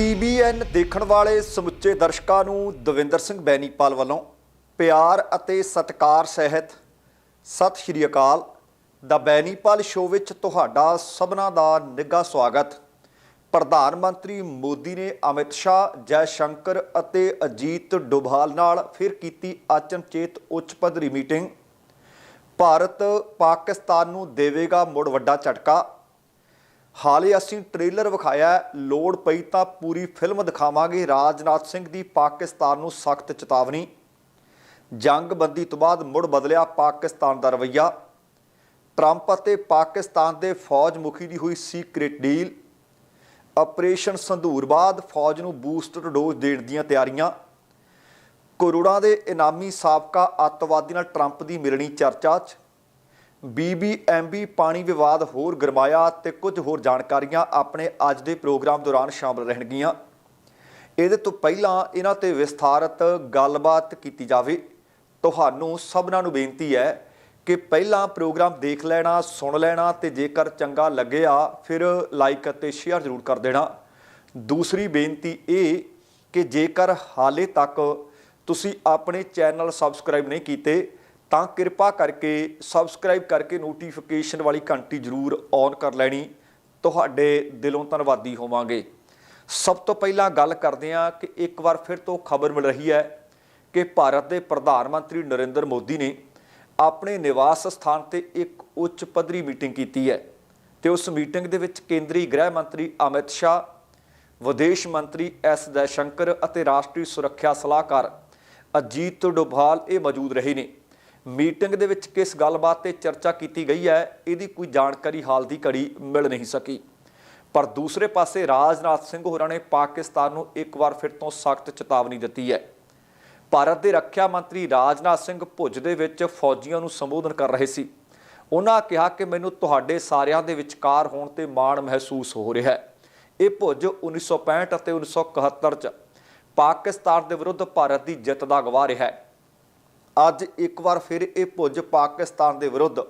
ਪੀਬੀਐਨ ਦੇਖਣ ਵਾਲੇ ਸਮੁੱਚੇ ਦਰਸ਼ਕਾਂ ਨੂੰ ਦਵਿੰਦਰ ਸਿੰਘ ਬੈਨੀਪਾਲ ਵੱਲੋਂ ਪਿਆਰ ਅਤੇ ਸਤਿਕਾਰ ਸਹਿਤ ਸਤਿ ਸ਼੍ਰੀ ਅਕਾਲ। ਦਾ ਬੈਨੀਪਾਲ ਸ਼ੋਅ ਵਿੱਚ ਤੁਹਾਡਾ ਸਭਨਾਂ ਦਾ ਨਿੱਘਾ ਸਵਾਗਤ। ਪ੍ਰਧਾਨ ਮੰਤਰੀ ਮੋਦੀ ਨੇ ਅਮਿਤ ਸ਼ਾਹ, ਜੈ ਸ਼ੰਕਰ ਅਤੇ ਅਜੀਤ ਡੋਭਾਲ ਨਾਲ ਫਿਰ ਕੀਤੀ ਅਚਨਚੇਤ ਉੱਚ ਪੱਧਰੀ ਮੀਟਿੰਗ। ਭਾਰਤ ਪਾਕਿਸਤਾਨ ਨੂੰ ਦੇਵੇਗਾ ਮੁੜ ਵੱਡਾ ਝਟਕਾ। ਹਾਲੇ ਅਸੀਂ ਟ੍ਰੇਲਰ ਵਿਖਾਇਆ ਲੋੜ ਪਈ ਤਾਂ ਪੂਰੀ ਫਿਲਮ ਦਿਖਾਵਾਂਗੇ। ਰਾਜਨਾਥ ਸਿੰਘ ਦੀ ਪਾਕਿਸਤਾਨ ਨੂੰ ਸਖਤ ਚੇਤਾਵਨੀ। ਜੰਗਬੰਦੀ ਤੋਂ ਬਾਅਦ ਮੁੜ ਬਦਲਿਆ ਪਾਕਿਸਤਾਨ ਦਾ ਰਵੱਈਆ। ਟਰੰਪ ਅਤੇ ਪਾਕਿਸਤਾਨ ਦੇ ਫੌਜ ਮੁਖੀ ਦੀ ਹੋਈ ਸੀਕ੍ਰੀਟ ਡੀਲ ਆਪਰੇਸ਼ਨ ਸੰਧੂਰ ਬਾਅਦ ਫੌਜ ਨੂੰ ਬੂਸਟਰ ਡੋਜ਼ ਦੇਣ ਦੀਆਂ ਤਿਆਰੀਆਂ। ਕਰੋੜਾਂ ਦੇ ਇਨਾਮੀ ਸਾਬਕਾ ਅੱਤਵਾਦੀ ਨਾਲ ਟਰੰਪ ਦੀ ਮਿਲਣੀ ਚਰਚਾ 'ਚ। ਬੀਬੀਐਮਬੀ ਪਾਣੀ ਵਿਵਾਦ ਹੋਰ ਗਰਮਾਇਆ ਤੇ ਕੁਝ ਹੋਰ ਜਾਣਕਾਰੀਆਂ ਆਪਣੇ ਅੱਜ ਦੇ ਪ੍ਰੋਗਰਾਮ ਦੌਰਾਨ ਸ਼ਾਮਲ ਰਹਿਣਗੀਆਂ। ਇਹਦੇ ਤੋਂ ਪਹਿਲਾਂ ਇਹਨਾਂ ਤੇ ਵਿਸਥਾਰਤ ਗੱਲਬਾਤ ਕੀਤੀ ਜਾਵੇ। ਤੁਹਾਨੂੰ ਸਭਨਾਂ ਨੂੰ ਬੇਨਤੀ ਹੈ ਕਿ ਪਹਿਲਾਂ ਪ੍ਰੋਗਰਾਮ ਦੇਖ ਲੈਣਾ, ਸੁਣ ਲੈਣਾ ਤੇ ਜੇਕਰ ਚੰਗਾ ਲੱਗਿਆ ਫਿਰ ਲਾਈਕ ਅਤੇ ਸ਼ੇਅਰ ਜ਼ਰੂਰ ਕਰ ਦੇਣਾ। ਦੂਸਰੀ ਬੇਨਤੀ ਇਹ ਕਿ ਜੇਕਰ ਹਾਲੇ ਤੱਕ ਤੁਸੀਂ ਆਪਣੇ ਚੈਨਲ ਸਬਸਕ੍ਰਾਈਬ ਨਹੀਂ ਕੀਤੇ ਤਾਂ ਕਿਰਪਾ ਕਰਕੇ ਸਬਸਕ੍ਰਾਈਬ ਕਰਕੇ ਨੋਟੀਫਿਕੇਸ਼ਨ ਵਾਲੀ ਘੰਟੀ ਜ਼ਰੂਰ ਔਨ ਕਰ ਲੈਣੀ। ਤੁਹਾਡੇ ਦਿਲੋਂ ਧੰਨਵਾਦੀ ਹੋਵਾਂਗੇ। ਸਭ ਤੋਂ ਪਹਿਲਾਂ ਗੱਲ ਕਰਦੇ ਹਾਂ ਕਿ ਇੱਕ ਵਾਰ ਫਿਰ ਤੋਂ ਖਬਰ ਮਿਲ ਰਹੀ ਹੈ ਕਿ ਭਾਰਤ ਦੇ ਪ੍ਰਧਾਨ ਮੰਤਰੀ ਨਰਿੰਦਰ ਮੋਦੀ ਨੇ ਆਪਣੇ ਨਿਵਾਸ ਸਥਾਨ ਤੇ ਇੱਕ ਉੱਚ ਪੱਧਰੀ ਮੀਟਿੰਗ ਕੀਤੀ ਹੈ ਤੇ ਉਸ ਮੀਟਿੰਗ ਦੇ ਵਿੱਚ ਕੇਂਦਰੀ ਗ੍ਰਹਿ ਮੰਤਰੀ ਅਮਿਤ ਸ਼ਾਹ, ਵਿਦੇਸ਼ ਮੰਤਰੀ ਐਸ ਜੈਸ਼ੰਕਰ ਅਤੇ ਰਾਸ਼ਟਰੀ ਸੁਰੱਖਿਆ ਸਲਾਹਕਾਰ ਅਜੀਤ ਡੋਭਾਲ ਇਹ ਮੌਜੂਦ ਰਹੇ ਨੇ। ਮੀਟਿੰਗ ਦੇ ਵਿੱਚ ਕਿਸ ਗੱਲਬਾਤ ਤੇ ਚਰਚਾ ਕੀਤੀ ਗਈ ਹੈ, ਇਹਦੀ ਕੋਈ ਜਾਣਕਾਰੀ ਹਾਲ ਦੀ ਘੜੀ ਮਿਲ ਨਹੀਂ ਸਕੀ। ਪਰ ਦੂਸਰੇ ਪਾਸੇ ਰਾਜਨਾਥ ਸਿੰਘ ਹੋਰਾਂ ਨੇ ਪਾਕਿਸਤਾਨ ਨੂੰ ਇੱਕ ਵਾਰ ਫਿਰ ਤੋਂ ਸਖਤ ਚੇਤਾਵਨੀ ਦਿੱਤੀ ਹੈ। ਭਾਰਤ ਦੇ ਰੱਖਿਆ ਮੰਤਰੀ ਰਾਜਨਾਥ ਸਿੰਘ ਭੁੱਜ ਦੇ ਵਿੱਚ ਫੌਜੀਆਂ ਨੂੰ ਸੰਬੋਧਨ ਕਰ ਰਹੇ ਸੀ। ਉਹਨਾਂ ਕਿਹਾ ਕਿ ਮੈਨੂੰ ਤੁਹਾਡੇ ਸਾਰਿਆਂ ਦੇ ਵਿਚਕਾਰ ਹੋਣ ਤੇ ਮਾਣ ਮਹਿਸੂਸ ਹੋ ਰਿਹਾ ਹੈ। ਇਹ ਭੁੱਜ 1965 ਅਤੇ 1971 ਚ ਪਾਕਿਸਤਾਨ ਦੇ ਵਿਰੁੱਧ ਭਾਰਤ ਦੀ ਜਿੱਤ ਦਾ ਗਵਾਹ ਰਿਹਾ ਹੈ। ਅੱਜ ਇੱਕ ਵਾਰ ਫਿਰ ਇਹ ਭੁੱਜ ਪਾਕਿਸਤਾਨ ਦੇ ਵਿਰੁੱਧ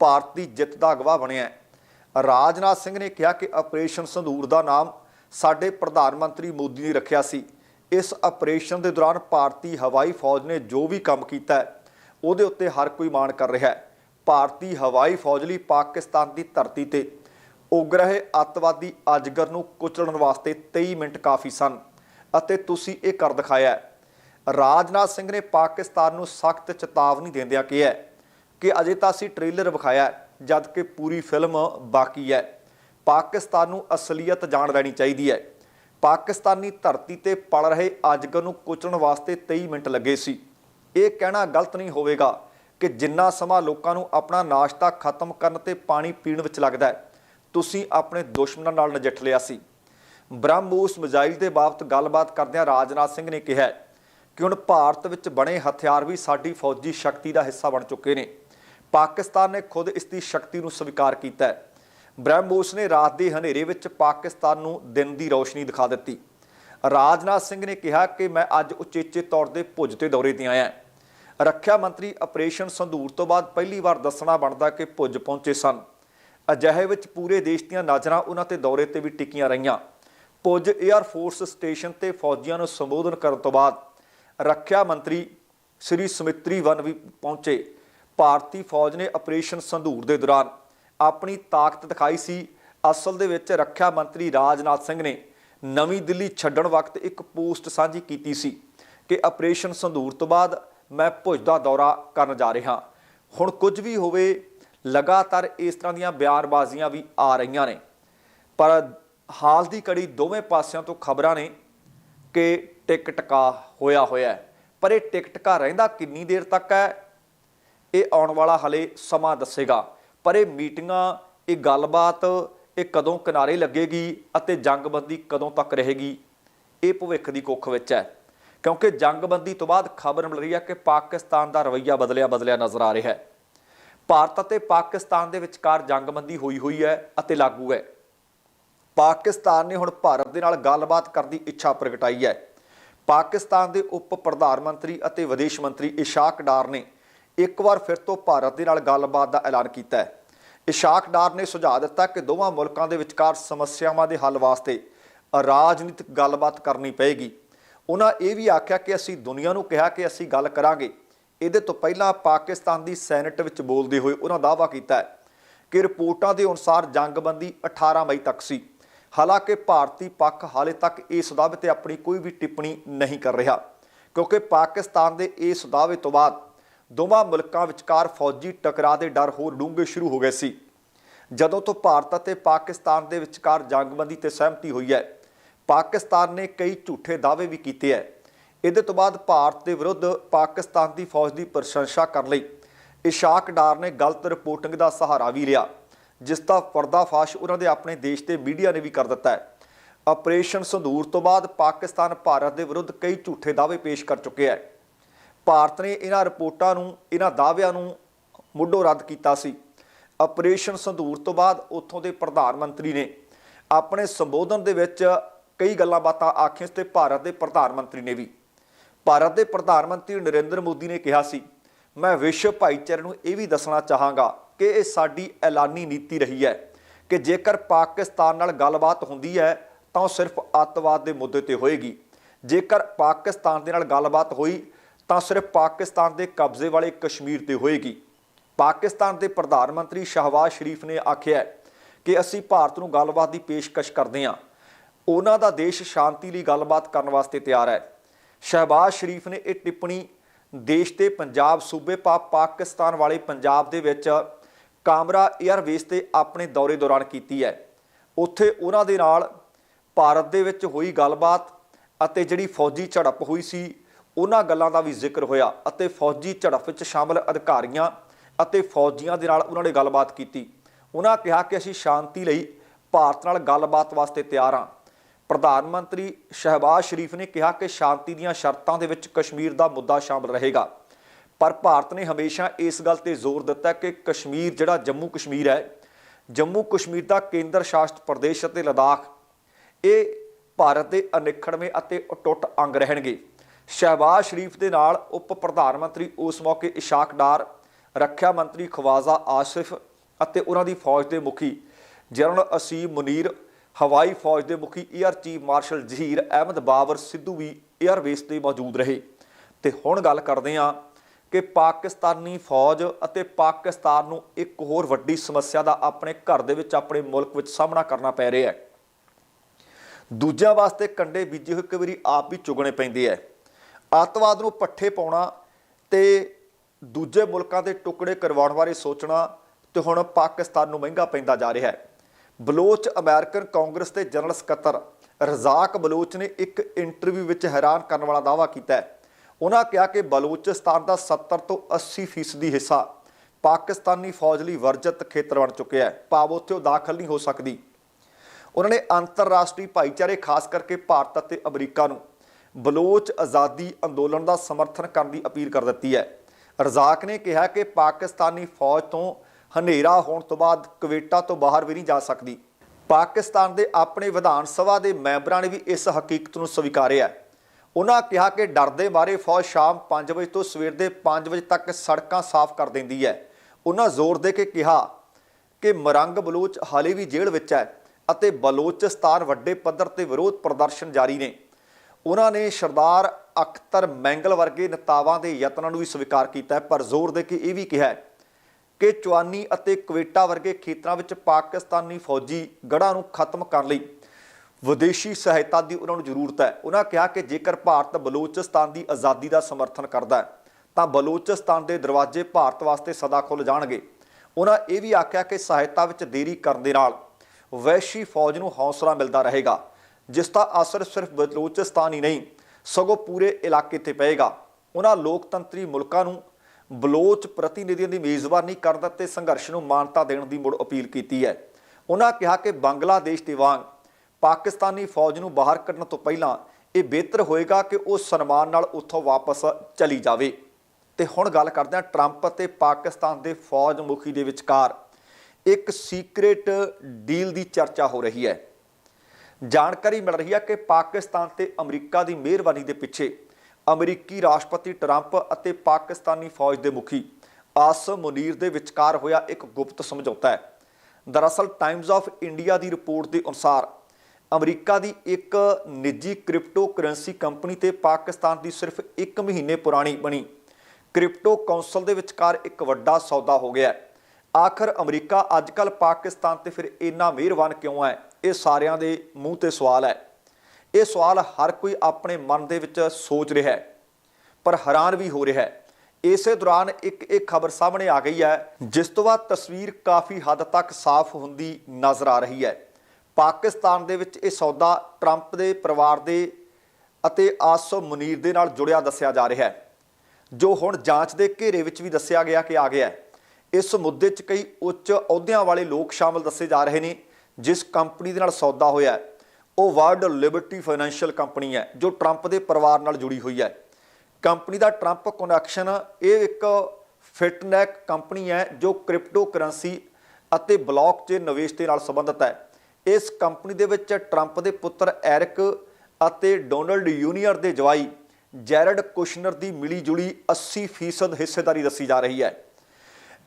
ਭਾਰਤ ਦੀ ਜਿੱਤ ਦਾ ਅਗਵਾ ਬਣਿਆ ਹੈ। ਰਾਜਨਾਥ ਸਿੰਘ ਨੇ ਕਿਹਾ ਕਿ ਆਪਰੇਸ਼ਨ ਸੰਧੂਰ ਦਾ ਨਾਮ ਸਾਡੇ ਪ੍ਰਧਾਨ ਮੰਤਰੀ ਮੋਦੀ ਨੇ ਰੱਖਿਆ ਸੀ। ਇਸ ਆਪਰੇਸ਼ਨ ਦੇ ਦੌਰਾਨ ਭਾਰਤੀ ਹਵਾਈ ਫੌਜ ਨੇ ਜੋ ਵੀ ਕੰਮ ਕੀਤਾ ਹੈ, ਉਹਦੇ ਉੱਤੇ ਹਰ ਕੋਈ ਮਾਣ ਕਰ ਰਿਹਾ ਹੈ। ਭਾਰਤੀ ਹਵਾਈ ਫੌਜ ਲਈ ਪਾਕਿਸਤਾਨ ਦੀ ਧਰਤੀ ਤੇ ਉਗਰਹ ਅੱਤਵਾਦੀ ਅਜਗਰ ਨੂੰ ਕੁਚਲਣ ਵਾਸਤੇ 23 ਮਿੰਟ ਕਾਫੀ ਸਨ ਅਤੇ ਤੁਸੀਂ ਇਹ ਕਰ ਦਿਖਾਇਆ ਰਾਜਨਾਥ ਸਿੰਘ ਨੇ ਪਾਕਿਸਤਾਨ ਨੂੰ ਸਖਤ ਚੇਤਾਵਨੀ ਦਿੰਦਿਆਂ ਕਿਹਾ ਕਿ ਅਜੇ ਤਾਂ ਅਸੀਂ ਟ੍ਰੇਲਰ ਵਿਖਾਇਆ ਹੈ, ਜਦ ਕਿ ਪੂਰੀ ਫਿਲਮ ਬਾਕੀ ਹੈ। ਪਾਕਿਸਤਾਨ ਨੂੰ ਅਸਲੀਅਤ ਜਾਣ ਲੈਣੀ ਚਾਹੀਦੀ ਹੈ। ਪਾਕਿਸਤਾਨੀ ਧਰਤੀ ਤੇ ਪਲ ਰਹੇ ਅਜਗਰ ਨੂੰ ਕੁਚਲਣ ਵਾਸਤੇ 23 ਮਿੰਟ ਲੱਗੇ ਸੀ। ਇਹ ਕਹਿਣਾ ਗਲਤ ਨਹੀਂ ਹੋਵੇਗਾ ਕਿ ਜਿੰਨਾ ਸਮਾਂ ਲੋਕਾਂ ਨੂੰ ਆਪਣਾ ਨਾਸ਼ਤਾ ਖਤਮ ਕਰਨ ਤੇ ਪਾਣੀ ਪੀਣ ਵਿੱਚ ਲੱਗਦਾ ਹੈ ਤੁਸੀਂ ਆਪਣੇ ਦੁਸ਼ਮਣਾਂ ਨਾਲ ਨਜਿੱਠ ਲਿਆ ਸੀ। ਬ੍ਰਹਮੋਸ ਮਿਜ਼ਾਈਲ ਦੇ ਬਾਬਤ ਗੱਲਬਾਤ ਕਰਦਿਆਂ ਰਾਜਨਾਥ ਸਿੰਘ ਨੇ ਕਿਹਾ ਕਿ ਹੁਣ ਭਾਰਤ ਵਿੱਚ ਬਣੇ ਹਥਿਆਰ ਵੀ ਸਾਡੀ ਫੌਜੀ ਸ਼ਕਤੀ ਦਾ ਹਿੱਸਾ ਬਣ ਚੁੱਕੇ ਨੇ। ਪਾਕਿਸਤਾਨ ਨੇ ਖੁਦ ਇਸ ਦੀ ਸ਼ਕਤੀ ਨੂੰ ਸਵੀਕਾਰ ਕੀਤਾ ਹੈ। ਬ੍ਰਹਮੋਸ ਨੇ ਰਾਤ ਦੇ ਹਨੇਰੇ ਵਿੱਚ ਪਾਕਿਸਤਾਨ ਨੂੰ ਦਿਨ ਦੀ ਰੌਸ਼ਨੀ ਦਿਖਾ ਦਿੱਤੀ। ਰਾਜਨਾਥ ਸਿੰਘ ਨੇ ਕਿਹਾ ਕਿ ਮੈਂ ਅੱਜ ਉਚੇਚੇ ਤੌਰ ਤੇ ਭੁੱਜ ਤੇ ਦੌਰੇ ਤੇ ਆਇਆ ਰੱਖਿਆ ਮੰਤਰੀ ਆਪਰੇਸ਼ਨ ਸੰਧੂਰ ਤੋਂ ਬਾਅਦ ਪਹਿਲੀ ਵਾਰ ਦੱਸਣਾ ਬਣਦਾ ਕਿ ਭੁੱਜ ਪਹੁੰਚੇ ਸਨ। ਅਜਿਹੇ ਵਿੱਚ ਪੂਰੇ ਦੇਸ਼ ਦੀਆਂ ਨਜ਼ਰਾਂ ਉਹਨਾਂ ਤੇ ਦੌਰੇ ਤੇ ਵੀ ਟਿਕੀਆਂ ਰਹੀਆਂ। ਭੁੱਜ 에ਅਰ ਫੋਰਸ ਸਟੇਸ਼ਨ ਤੇ ਫੌਜੀਆਂ ਨੂੰ ਸੰਬੋਧਨ ਕਰਨ ਤੋਂ ਬਾਅਦ ਰੱਖਿਆ ਮੰਤਰੀ ਸ੍ਰੀ ਸਮਿਤਰੀ ਵਨ ਵੀ ਪਹੁੰਚੇ। ਭਾਰਤੀ ਫੌਜ ਨੇ ਆਪਰੇਸ਼ਨ ਸੰਧੂਰ ਦੇ ਦੌਰਾਨ ਆਪਣੀ ਤਾਕਤ ਦਿਖਾਈ ਸੀ। ਅਸਲ ਦੇ ਵਿੱਚ ਰੱਖਿਆ ਮੰਤਰੀ ਰਾਜਨਾਥ ਸਿੰਘ ਨੇ ਨਵੀਂ ਦਿੱਲੀ ਛੱਡਣ ਵਕਤ ਇੱਕ ਪੋਸਟ ਸਾਂਝੀ ਕੀਤੀ ਸੀ ਕਿ ਆਪਰੇਸ਼ਨ ਸੰਧੂਰ ਤੋਂ ਬਾਅਦ ਮੈਂ ਭੁੱਜ ਦਾ ਦੌਰਾ ਕਰਨ ਜਾ ਰਿਹਾ। ਹੁਣ ਕੁਝ ਵੀ ਹੋਵੇ, ਲਗਾਤਾਰ ਇਸ ਤਰ੍ਹਾਂ ਦੀਆਂ ਬਿਆਨਬਾਜ਼ੀਆਂ ਵੀ ਆ ਰਹੀਆਂ ਨੇ। ਪਰ ਹਾਲ ਦੀ ਕੜੀ ਦੋਵੇਂ ਪਾਸਿਆਂ ਤੋਂ ਖਬਰਾਂ ਨੇ ਕਿ ਟਿਕ ਟਕਾ ਹੋਇਆ ਹੋਇਆ ਪਰ ਇਹ ਟਿਕ ਟਕਾ ਰਹਿੰਦਾ ਕਿੰਨੀ ਦੇਰ ਤੱਕ ਹੈ? ਇਹ ਆਉਣ ਵਾਲਾ ਹਲੇ ਸਮਾਂ ਦੱਸੇਗਾ। ਪਰ ਇਹ ਮੀਟਿੰਗਾਂ, ਇਹ ਗੱਲਬਾਤ, ਇਹ ਕਦੋਂ ਕਿਨਾਰੇ ਲੱਗੇਗੀ ਅਤੇ ਜੰਗਬੰਦੀ ਕਦੋਂ ਤੱਕ ਰਹੇਗੀ, ਇਹ ਭਵਿੱਖ ਦੀ ਕੁੱਖ ਵਿੱਚ ਹੈ। ਕਿਉਂਕਿ ਜੰਗਬੰਦੀ ਤੋਂ ਬਾਅਦ ਖਬਰ ਮਿਲ ਰਹੀ ਹੈ ਕਿ ਪਾਕਿਸਤਾਨ ਦਾ ਰਵੱਈਆ ਬਦਲਿਆ ਬਦਲਿਆ ਨਜ਼ਰ ਆ ਰਿਹਾ ਹੈ। ਭਾਰਤ ਅਤੇ ਪਾਕਿਸਤਾਨ ਦੇ ਵਿਚਕਾਰ ਜੰਗਬੰਦੀ ਹੋਈ ਹੋਈ ਹੈ ਅਤੇ ਲਾਗੂ ਹੈ। ਪਾਕਿਸਤਾਨ ਨੇ ਹੁਣ ਭਾਰਤ ਦੇ ਨਾਲ ਗੱਲਬਾਤ ਕਰਨ ਦੀ ਇੱਛਾ ਪ੍ਰਗਟਾਈ ਹੈ। ਪਾਕਿਸਤਾਨ ਦੇ ਉਪ ਪ੍ਰਧਾਨ ਮੰਤਰੀ ਅਤੇ ਵਿਦੇਸ਼ ਮੰਤਰੀ ਇਸ਼ਾਕ ਡਾਰ ਨੇ ਇੱਕ ਵਾਰ ਫਿਰ ਤੋਂ ਭਾਰਤ ਦੇ ਨਾਲ ਗੱਲਬਾਤ ਦਾ ਐਲਾਨ ਕੀਤਾ ਹੈ। ਇਸ਼ਾਕ ਡਾਰ ਨੇ ਸੁਝਾਅ ਦਿੱਤਾ ਕਿ ਦੋਵਾਂ ਮੁਲਕਾਂ ਦੇ ਵਿਚਕਾਰ ਸਮੱਸਿਆਵਾਂ ਦੇ ਹੱਲ ਵਾਸਤੇ ਰਾਜਨੀਤਿਕ ਗੱਲਬਾਤ ਕਰਨੀ ਪਏਗੀ। ਉਹਨਾਂ ਇਹ ਵੀ ਆਖਿਆ ਕਿ ਅਸੀਂ ਦੁਨੀਆ ਨੂੰ ਕਿਹਾ ਕਿ ਅਸੀਂ ਗੱਲ ਕਰਾਂਗੇ। ਇਹਦੇ ਤੋਂ ਪਹਿਲਾਂ ਪਾਕਿਸਤਾਨ ਦੀ ਸੈਨੇਟ ਵਿੱਚ ਬੋਲਦੇ ਹੋਏ ਉਹਨਾਂ ਦਾਅਵਾ ਕੀਤਾ ਹੈ ਕਿ ਰਿਪੋਰਟਾਂ ਦੇ ਅਨੁਸਾਰ ਜੰਗਬੰਦੀ 18 ਮਈ ਤੱਕ ਸੀ। ਹਾਲਾਂਕਿ ਭਾਰਤੀ ਪੱਖ ਹਾਲੇ ਤੱਕ ਇਸ ਦਾਅਵੇ ਤੇ ਆਪਣੀ ਕੋਈ ਵੀ ਟਿੱਪਣੀ ਨਹੀਂ ਕਰ ਰਿਹਾ, ਕਿਉਂਕਿ ਪਾਕਿਸਤਾਨ ਦੇ ਇਸ ਦਾਅਵੇ ਤੋਂ ਬਾਅਦ ਦੋਵਾਂ ਮੁਲਕਾਂ ਵਿਚਕਾਰ ਫੌਜੀ ਟਕਰਾਅ ਦੇ ਡਰ ਹੋਰ ਡੂੰਘੇ ਸ਼ੁਰੂ ਹੋ ਗਏ ਸੀ। ਜਦੋਂ ਤੋਂ ਭਾਰਤ ਅਤੇ ਪਾਕਿਸਤਾਨ ਦੇ ਵਿਚਕਾਰ ਜੰਗਬੰਦੀ ਤੇ ਸਹਿਮਤੀ ਹੋਈ ਹੈ, ਪਾਕਿਸਤਾਨ ਨੇ ਕਈ ਝੂਠੇ ਦਾਅਵੇ ਵੀ ਕੀਤੇ ਹੈ। ਇਹਦੇ ਤੋਂ ਬਾਅਦ ਭਾਰਤ ਦੇ ਵਿਰੁੱਧ ਪਾਕਿਸਤਾਨ ਦੀ ਫੌਜ ਦੀ ਪ੍ਰਸ਼ੰਸਾ ਕਰਨ ਲਈ ਇਸ਼ਾਕ ਡਾਰ ਨੇ ਗਲਤ ਰਿਪੋਰਟਿੰਗ ਦਾ ਸਹਾਰਾ ਵੀ ਲਿਆ। ਜਿਸ ਦਾ ਪਰਦਾਫਾਸ਼ ਉਹਨਾਂ ਦੇ ਆਪਣੇ ਦੇਸ਼ ਤੇ ਮੀਡੀਆ ਨੇ ਵੀ ਕਰ ਦਿੱਤਾ ਹੈ। ਆਪਰੇਸ਼ਨ ਸੰਧੂਰ ਤੋਂ ਬਾਅਦ ਪਾਕਿਸਤਾਨ, ਭਾਰਤ ਦੇ ਵਿਰੁੱਧ ਕਈ ਝੂਠੇ ਦਾਅਵੇ ਪੇਸ਼ ਕਰ ਚੁੱਕਿਆ ਹੈ। ਭਾਰਤ ਨੇ ਇਹਨਾਂ ਰਿਪੋਰਟਾਂ ਨੂੰ, ਇਹਨਾਂ ਦਾਅਵਿਆਂ ਨੂੰ ਮੁੱਢੋਂ ਰੱਦ ਕੀਤਾ ਸੀ। ਆਪਰੇਸ਼ਨ ਸੰਧੂਰ ਤੋਂ ਬਾਅਦ ਉੱਥੋਂ ਦੇ ਪ੍ਰਧਾਨ ਮੰਤਰੀ ਨੇ ਆਪਣੇ ਸੰਬੋਧਨ ਦੇ ਵਿੱਚ ਕਈ ਗੱਲਾਂ ਬਾਤਾਂ ਆਖੀਆਂ ਸੀ ਤੇ ਭਾਰਤ ਦੇ ਪ੍ਰਧਾਨ ਮੰਤਰੀ ਨੇ ਵੀ। ਭਾਰਤ ਦੇ ਪ੍ਰਧਾਨ ਮੰਤਰੀ ਨਰਿੰਦਰ ਮੋਦੀ ਨੇ ਕਿਹਾ ਸੀ, ਮੈਂ ਵਿਸ਼ਵ ਭਾਈਚਾਰੇ ਨੂੰ ਇਹ ਵੀ ਦੱਸਣਾ ਚਾਹਾਂਗਾ ਕਿ ਇਹ ਸਾਡੀ ਐਲਾਨੀ ਨੀਤੀ ਰਹੀ ਹੈ ਕਿ ਜੇਕਰ ਪਾਕਿਸਤਾਨ ਨਾਲ ਗੱਲਬਾਤ ਹੁੰਦੀ ਹੈ, ਤਾਂ ਉਹ ਸਿਰਫ ਅੱਤਵਾਦ ਦੇ ਮੁੱਦੇ ਤੇ ਹੋਏਗੀ। ਜੇਕਰ ਪਾਕਿਸਤਾਨ ਦੇ ਨਾਲ ਗੱਲਬਾਤ ਹੋਈ, ਤਾਂ ਸਿਰਫ ਪਾਕਿਸਤਾਨ ਦੇ ਕਬਜ਼ੇ ਵਾਲੇ ਕਸ਼ਮੀਰ ਤੇ ਹੋਏਗੀ। ਪਾਕਿਸਤਾਨ ਦੇ ਪ੍ਰਧਾਨ ਮੰਤਰੀ ਸ਼ਹਬਾਜ਼ ਸ਼ਰੀਫ ਨੇ ਆਖਿਆ ਕਿ ਅਸੀਂ ਭਾਰਤ ਨੂੰ ਗੱਲਬਾਤ ਦੀ ਪੇਸ਼ਕਸ਼ ਕਰਦੇ ਹਾਂ। ਉਹਨਾਂ ਦਾ ਦੇਸ਼ ਸ਼ਾਂਤੀ ਲਈ ਗੱਲਬਾਤ ਕਰਨ ਵਾਸਤੇ ਤਿਆਰ ਹੈ। ਸ਼ਹਬਾਜ਼ ਸ਼ਰੀਫ ਨੇ ਇਹ ਟਿੱਪਣੀ ਦੇਸ਼ ਤੇ ਪੰਜਾਬ ਸੂਬੇ ਪਾ, ਪਾਕਿਸਤਾਨ ਵਾਲੇ ਪੰਜਾਬ ਦੇ ਵਿੱਚ ਕਾਮਰਾ 에ਅਰਵੇਸ ਤੇ ਆਪਣੇ ਦੌਰੇ ਦੌਰਾਨ ਕੀਤੀ ਹੈ। ਉੱਥੇ ਉਹਨਾਂ ਦੇ ਨਾਲ ਭਾਰਤ ਦੇ ਵਿੱਚ ਹੋਈ ਗੱਲਬਾਤ ਅਤੇ ਜਿਹੜੀ ਫੌਜੀ ਝੜਪ ਹੋਈ ਸੀ, ਉਹਨਾਂ ਗੱਲਾਂ ਦਾ ਵੀ ਜ਼ਿਕਰ ਹੋਇਆ ਅਤੇ ਫੌਜੀ ਝੜਪ ਵਿੱਚ ਸ਼ਾਮਲ ਅਧਿਕਾਰੀਆਂ ਅਤੇ ਫੌਜੀਆਂ ਦੇ ਨਾਲ ਉਹਨਾਂ ਨੇ ਗੱਲਬਾਤ ਕੀਤੀ। ਉਹਨਾਂ ਕਿਹਾ ਕਿ ਅਸੀਂ ਸ਼ਾਂਤੀ ਲਈ ਭਾਰਤ ਨਾਲ ਗੱਲਬਾਤ ਵਾਸਤੇ ਤਿਆਰ ਹਾਂ। ਪ੍ਰਧਾਨ ਮੰਤਰੀ ਸ਼ਹਿਬਾਜ਼ ਸ਼ਰੀਫ ਨੇ ਕਿਹਾ ਕਿ ਸ਼ਾਂਤੀ ਦੀਆਂ ਸ਼ਰਤਾਂ ਦੇ ਵਿੱਚ ਕਸ਼ਮੀਰ ਦਾ ਮੁੱਦਾ ਸ਼ਾਮਲ ਰਹੇਗਾ। ਪਰ ਭਾਰਤ ਨੇ ਹਮੇਸ਼ਾ ਇਸ ਗੱਲ ਤੇ ਜ਼ੋਰ ਦਿੱਤਾ ਕਿ ਕਸ਼ਮੀਰ, ਜਿਹੜਾ ਜੰਮੂ ਕਸ਼ਮੀਰ ਹੈ, ਜੰਮੂ ਕਸ਼ਮੀਰ ਦਾ ਕੇਂਦਰ ਸ਼ਾਸਿਤ ਪ੍ਰਦੇਸ਼ ਅਤੇ ਲਦਾਖ, ਇਹ ਭਾਰਤ ਦੇ ਅਨਿਖੜਵੇਂ ਅਤੇ ਅਟੁੱਟ ਅੰਗ ਰਹਿਣਗੇ। ਸ਼ਹਿਬਾਜ਼ ਸ਼ਰੀਫ ਦੇ ਨਾਲ ਉਪ ਪ੍ਰਧਾਨ ਮੰਤਰੀ ਉਸ ਮੌਕੇ ਇਸ਼ਾਕ ਡਾਰ, ਰੱਖਿਆ ਮੰਤਰੀ ਖਵਾਜ਼ਾ ਆਸਿਫ ਅਤੇ ਉਹਨਾਂ ਦੀ ਫੌਜ ਦੇ ਮੁਖੀ ਜਨਰਲ ਅਸੀਮ ਮੁਨੀਰ, ਹਵਾਈ ਫੌਜ ਦੇ ਮੁਖੀ air chief marshal Zaheer Ahmed Babar Sidhu ਵੀ 에ਅਰਬੇਸ ਤੇ ਮੌਜੂਦ ਰਹੇ। ਤੇ ਹੁਣ ਗੱਲ ਕਰਦੇ ਹਾਂ ਕਿ ਪਾਕਿਸਤਾਨੀ ਫੌਜ ਅਤੇ ਪਾਕਿਸਤਾਨ ਨੂੰ ਇੱਕ ਹੋਰ ਵੱਡੀ ਸਮੱਸਿਆ ਦਾ ਆਪਣੇ ਘਰ ਦੇ ਵਿੱਚ, ਆਪਣੇ ਮੁਲਕ ਵਿੱਚ ਸਾਹਮਣਾ ਕਰਨਾ ਪੈ ਰਿਹਾ ਹੈ। ਦੂਜਿਆਂ ਵਾਸਤੇ ਕੰਡੇ ਬੀਜੇ ਹੋਏ ਕਈ ਵਾਰੀ ਆਪ ਵੀ ਚੁਗਣੇ ਪੈਂਦੇ ਐ ਅੱਤਵਾਦ ਨੂੰ ਪੱਠੇ ਪਾਉਣਾ ਤੇ ਦੂਜੇ ਮੁਲਕਾਂ ਦੇ ਟੁਕੜੇ ਕਰਵਾਉਣ ਬਾਰੇ ਸੋਚਣਾ ਤੇ ਹੁਣ ਪਾਕਿਸਤਾਨ ਨੂੰ ਮਹਿੰਗਾ ਪੈਂਦਾ ਜਾ ਰਿਹਾ ਹੈ। ਬਲੋਚ ਅਮਰੀਕਨ ਕਾਂਗਰਸ ਦੇ ਜਨਰਲ ਸਕੱਤਰ ਰਜ਼ਾਕ ਬਲੋਚ ਨੇ ਇੱਕ ਇੰਟਰਵਿਊ ਵਿੱਚ ਹੈਰਾਨ ਕਰਨ ਵਾਲਾ ਦਾਅਵਾ ਕੀਤਾ ਹੈ। ਉਹਨਾਂ ਕਿਹਾ ਕਿ ਬਲੋਚਿਸਤਾਨ ਦਾ 70 ਤੋਂ 80% ਫੀਸਦੀ ਹਿੱਸਾ ਪਾਕਿਸਤਾਨੀ ਫੌਜ ਲਈ ਵਰਜਿਤ ਖੇਤਰ ਬਣ ਚੁੱਕਿਆ ਹੈ। ਭਾਵ ਉੱਥੇ ਉਹ ਦਾਖਲ ਨਹੀਂ ਹੋ ਸਕਦੀ। ਉਹਨਾਂ ਨੇ ਅੰਤਰਰਾਸ਼ਟਰੀ ਭਾਈਚਾਰੇ, ਖਾਸ ਕਰਕੇ ਭਾਰਤ ਅਤੇ ਅਮਰੀਕਾ ਨੂੰ ਬਲੋਚ ਆਜ਼ਾਦੀ ਅੰਦੋਲਨ ਦਾ ਸਮਰਥਨ ਕਰਨ ਦੀ ਅਪੀਲ ਕਰ ਦਿੱਤੀ ਹੈ। ਰਜ਼ਾਕ ਨੇ ਕਿਹਾ ਕਿ ਪਾਕਿਸਤਾਨੀ ਫੌਜ ਤੋਂ ਹਨੇਰਾ ਹੋਣ ਤੋਂ ਬਾਅਦ ਕਵੇਟਾ ਤੋਂ ਬਾਹਰ ਵੀ ਨਹੀਂ ਜਾ ਸਕਦੀ। ਪਾਕਿਸਤਾਨ ਦੇ ਆਪਣੇ ਵਿਧਾਨ ਸਭਾ ਦੇ ਮੈਂਬਰਾਂ ਨੇ ਵੀ ਇਸ ਹਕੀਕਤ ਨੂੰ ਸਵੀਕਾਰਿਆ ਹੈ। ਉਹਨਾਂ ਕਿਹਾ ਕਿ ਡਰ ਦੇ ਮਾਰੇ ਫੌਜ ਸ਼ਾਮ 5 ਵਜੇ ਤੋਂ ਸਵੇਰ ਦੇ 5 ਵਜੇ ਤੱਕ ਸੜਕਾਂ ਸਾਫ਼ ਕਰ ਦਿੰਦੀ ਹੈ। ਉਹਨਾਂ ਜ਼ੋਰ ਦੇ ਕੇ ਕਿਹਾ ਕਿ ਮਰੰਗ ਬਲੋਚ ਹਾਲੇ ਵੀ ਜੇਲ੍ਹ ਵਿੱਚ ਹੈ ਅਤੇ ਬਲੋਚਿਸਤਾਨ ਵੱਡੇ ਪੱਧਰ ਤੇ ਵਿਰੋਧ ਪ੍ਰਦਰਸ਼ਨ ਜਾਰੀ ਨੇ। ਉਹਨਾਂ ਨੇ ਸਰਦਾਰ ਅਖਤਰ ਮੈਂਗਲ ਵਰਗੇ ਨੇਤਾਵਾਂ ਦੇ ਯਤਨਾਂ ਨੂੰ ਵੀ ਸਵੀਕਾਰ ਕੀਤਾ ਪਰ ਜ਼ੋਰ ਦੇ ਕੇ ਇਹ ਵੀ ਕਿਹਾ ਕਿ ਚਵਾਨੀ ਅਤੇ ਕੁਵੇਟਾ ਵਰਗੇ ਖੇਤਰਾਂ ਵਿੱਚ ਪਾਕਿਸਤਾਨੀ ਫੌਜੀ ਗੜ੍ਹਾਂ ਨੂੰ ਖਤਮ ਕਰਨ ਲਈ ਵਿਦੇਸ਼ੀ ਸਹਾਇਤਾ ਦੀ ਉਹਨਾਂ ਨੂੰ ਜ਼ਰੂਰਤ ਹੈ। ਉਹਨਾਂ ਕਿਹਾ ਕਿ ਜੇਕਰ ਭਾਰਤ ਬਲੋਚਿਸਤਾਨ ਦੀ ਆਜ਼ਾਦੀ ਦਾ ਸਮਰਥਨ ਕਰਦਾ ਹੈ, ਤਾਂ ਬਲੋਚਿਸਤਾਨ ਦੇ ਦਰਵਾਜ਼ੇ ਭਾਰਤ ਵਾਸਤੇ ਸਦਾ ਖੁੱਲ੍ਹ ਜਾਣਗੇ। ਉਹਨਾਂ ਇਹ ਵੀ ਆਖਿਆ ਕਿ ਸਹਾਇਤਾ ਵਿੱਚ ਦੇਰੀ ਕਰਨ ਦੇ ਨਾਲ ਵੈਸ਼ੀ ਫੌਜ ਨੂੰ ਹੌਸਲਾ ਮਿਲਦਾ ਰਹੇਗਾ, ਜਿਸ ਦਾ ਅਸਰ ਸਿਰਫ ਬਲੋਚਿਸਤਾਨ ਹੀ ਨਹੀਂ, ਸਗੋਂ ਪੂਰੇ ਇਲਾਕੇ ਤੇ ਪਏਗਾ। ਉਹਨਾਂ ਲੋਕਤੰਤਰੀ ਮੁਲਕਾਂ ਨੂੰ ਬਲੋਚ ਪ੍ਰਤੀਨਿਧੀਆਂ ਦੀ ਮੇਜ਼ਬਾਨੀ ਕਰਨ ਅਤੇ ਸੰਘਰਸ਼ ਨੂੰ ਮਾਨਤਾ ਦੇਣ ਦੀ ਮੁੜ ਅਪੀਲ ਕੀਤੀ ਹੈ। ਉਹਨਾਂ ਕਿਹਾ ਕਿ ਬੰਗਲਾਦੇਸ਼ ਦੇ ਵਾਂਗ ਪਾਕਿਸਤਾਨੀ ਫੌਜ ਨੂੰ ਬਾਹਰ ਕੱਢਣ ਤੋਂ ਪਹਿਲਾਂ ਇਹ ਬਿਹਤਰ ਹੋਏਗਾ ਕਿ ਉਹ ਸਨਮਾਨ ਨਾਲ ਉੱਥੋਂ ਵਾਪਸ ਚਲੀ ਜਾਵੇ। ਤੇ ਹੁਣ ਗੱਲ ਕਰਦੇ ਹਾਂ ਟਰੰਪ ਅਤੇ ਪਾਕਿਸਤਾਨ ਦੇ ਫੌਜ ਮੁਖੀ ਦੇ ਵਿਚਕਾਰ। ਇੱਕ ਸੀਕ੍ਰੇਟ ਡੀਲ ਦੀ ਚਰਚਾ ਹੋ ਰਹੀ ਹੈ। ਜਾਣਕਾਰੀ ਮਿਲ ਰਹੀ ਹੈ ਕਿ ਪਾਕਿਸਤਾਨ ਤੇ ਅਮਰੀਕਾ ਦੀ ਮਿਹਰਬਾਨੀ ਦੇ ਪਿੱਛੇ ਅਮਰੀਕੀ ਰਾਸ਼ਟਰਪਤੀ ਟਰੰਪ ਅਤੇ ਪਾਕਿਸਤਾਨੀ ਫੌਜ ਦੇ ਮੁਖੀ ਆਸਮ ਮੁਨੀਰ ਦੇ ਵਿਚਕਾਰ ਹੋਇਆ ਇੱਕ ਗੁਪਤ ਸਮਝੌਤਾ ਹੈ। ਦਰਅਸਲ ਟਾਈਮਜ਼ ਆਫ ਇੰਡੀਆ ਦੀ ਰਿਪੋਰਟ ਦੇ ਅਨੁਸਾਰ ਅਮਰੀਕਾ ਦੀ ਇੱਕ ਨਿੱਜੀ ਕ੍ਰਿਪਟੋ ਕਰੰਸੀ ਕੰਪਨੀ ਤੇ ਪਾਕਿਸਤਾਨ ਦੀ ਸਿਰਫ 1 ਮਹੀਨੇ ਪੁਰਾਣੀ ਬਣੀ। ਕ੍ਰਿਪਟੋ ਕੌਂਸਲ ਦੇ ਵਿਚਕਾਰ ਇੱਕ ਵੱਡਾ ਸੌਦਾ ਹੋ ਗਿਆ ਆਖਰ ਅਮਰੀਕਾ ਅੱਜਕੱਲ ਪਾਕਿਸਤਾਨ ਤੇ ਫਿਰ ਇੰਨਾ ਮਿਹਰਬਾਨ ਕਿਉਂ ਹੈ? ਇਹ ਸਾਰਿਆਂ ਦੇ ਮੂੰਹ ਤੇ ਸਵਾਲ ਹੈ। ਇਹ ਸਵਾਲ ਹਰ ਕੋਈ ਆਪਣੇ ਮਨ ਦੇ ਵਿੱਚ ਸੋਚ ਰਿਹਾ ਹੈ, ਪਰ ਹੈਰਾਨ ਵੀ ਹੋ ਰਿਹਾ ਹੈ। ਇਸੇ ਦੌਰਾਨ ਇੱਕ ਇਹ ਖਬਰ ਸਾਹਮਣੇ ਆ ਗਈ ਹੈ, ਜਿਸ ਤੋਂ ਬਾਅਦ ਤਸਵੀਰ ਕਾਫੀ ਹੱਦ ਤੱਕ ਸਾਫ਼ ਹੁੰਦੀ ਨਜ਼ਰ ਆ ਰਹੀ ਹੈ। ਪਾਕਿਸਤਾਨ ਦੇ ਵਿੱਚ ਇਹ ਸੌਦਾ ਟਰੰਪ ਦੇ ਪਰਿਵਾਰ ਦੇ ਅਤੇ ਆਸਮ ਮੁਨੀਰ ਦੇ ਨਾਲ ਜੁੜਿਆ ਦੱਸਿਆ ਜਾ ਰਿਹਾ ਹੈ, ਜੋ ਹੁਣ ਜਾਂਚ ਦੇ ਘੇਰੇ ਵਿੱਚ ਵੀ ਦੱਸਿਆ ਗਿਆ ਕਿ ਆ ਗਿਆ ਹੈ। ਇਸ ਮੁੱਦੇ 'ਚ ਕਈ ਉੱਚ ਅਹੁਦਿਆਂ ਵਾਲੇ ਲੋਕ ਸ਼ਾਮਲ ਦੱਸੇ ਜਾ ਰਹੇ ਨੇ, ਜਿਸ ਕੰਪਨੀ ਦੇ ਨਾਲ ਸੌਦਾ ਹੋਇਆ ਉਹ ਵਰਲਡ ਲਿਬਰਟੀ ਫਾਈਨੈਂਸ਼ੀਅਲ ਕੰਪਨੀ ਹੈ, ਜੋ ਟਰੰਪ ਦੇ ਪਰਿਵਾਰ ਨਾਲ ਜੁੜੀ ਹੋਈ ਹੈ। ਕੰਪਨੀ ਦਾ ਟਰੰਪ ਕਨੈਕਸ਼ਨ ਇਹ ਇੱਕ ਫਿਟਨੈਕ ਕੰਪਨੀ ਹੈ, ਜੋ ਕ੍ਰਿਪਟੋ ਕਰੰਸੀ ਅਤੇ ਬਲੌਕਚੇਨ ਨਿਵੇਸ਼ ਦੇ ਨਾਲ ਸੰਬੰਧਿਤ ਹੈ। ਇਸ ਕੰਪਨੀ ਦੇ ਵਿੱਚ ਟਰੰਪ ਦੇ ਪੁੱਤਰ ਐਰਿਕ ਅਤੇ ਡੋਨਲਡ ਯੂਨੀਅਰ ਦੇ ਜਵਾਈ ਜੈਰਡ ਕੁਸ਼ਨਰ ਦੀ ਮਿਲੀ ਜੁਲੀ 80% ਹਿੱਸੇਦਾਰੀ ਦੱਸੀ ਜਾ ਰਹੀ ਹੈ।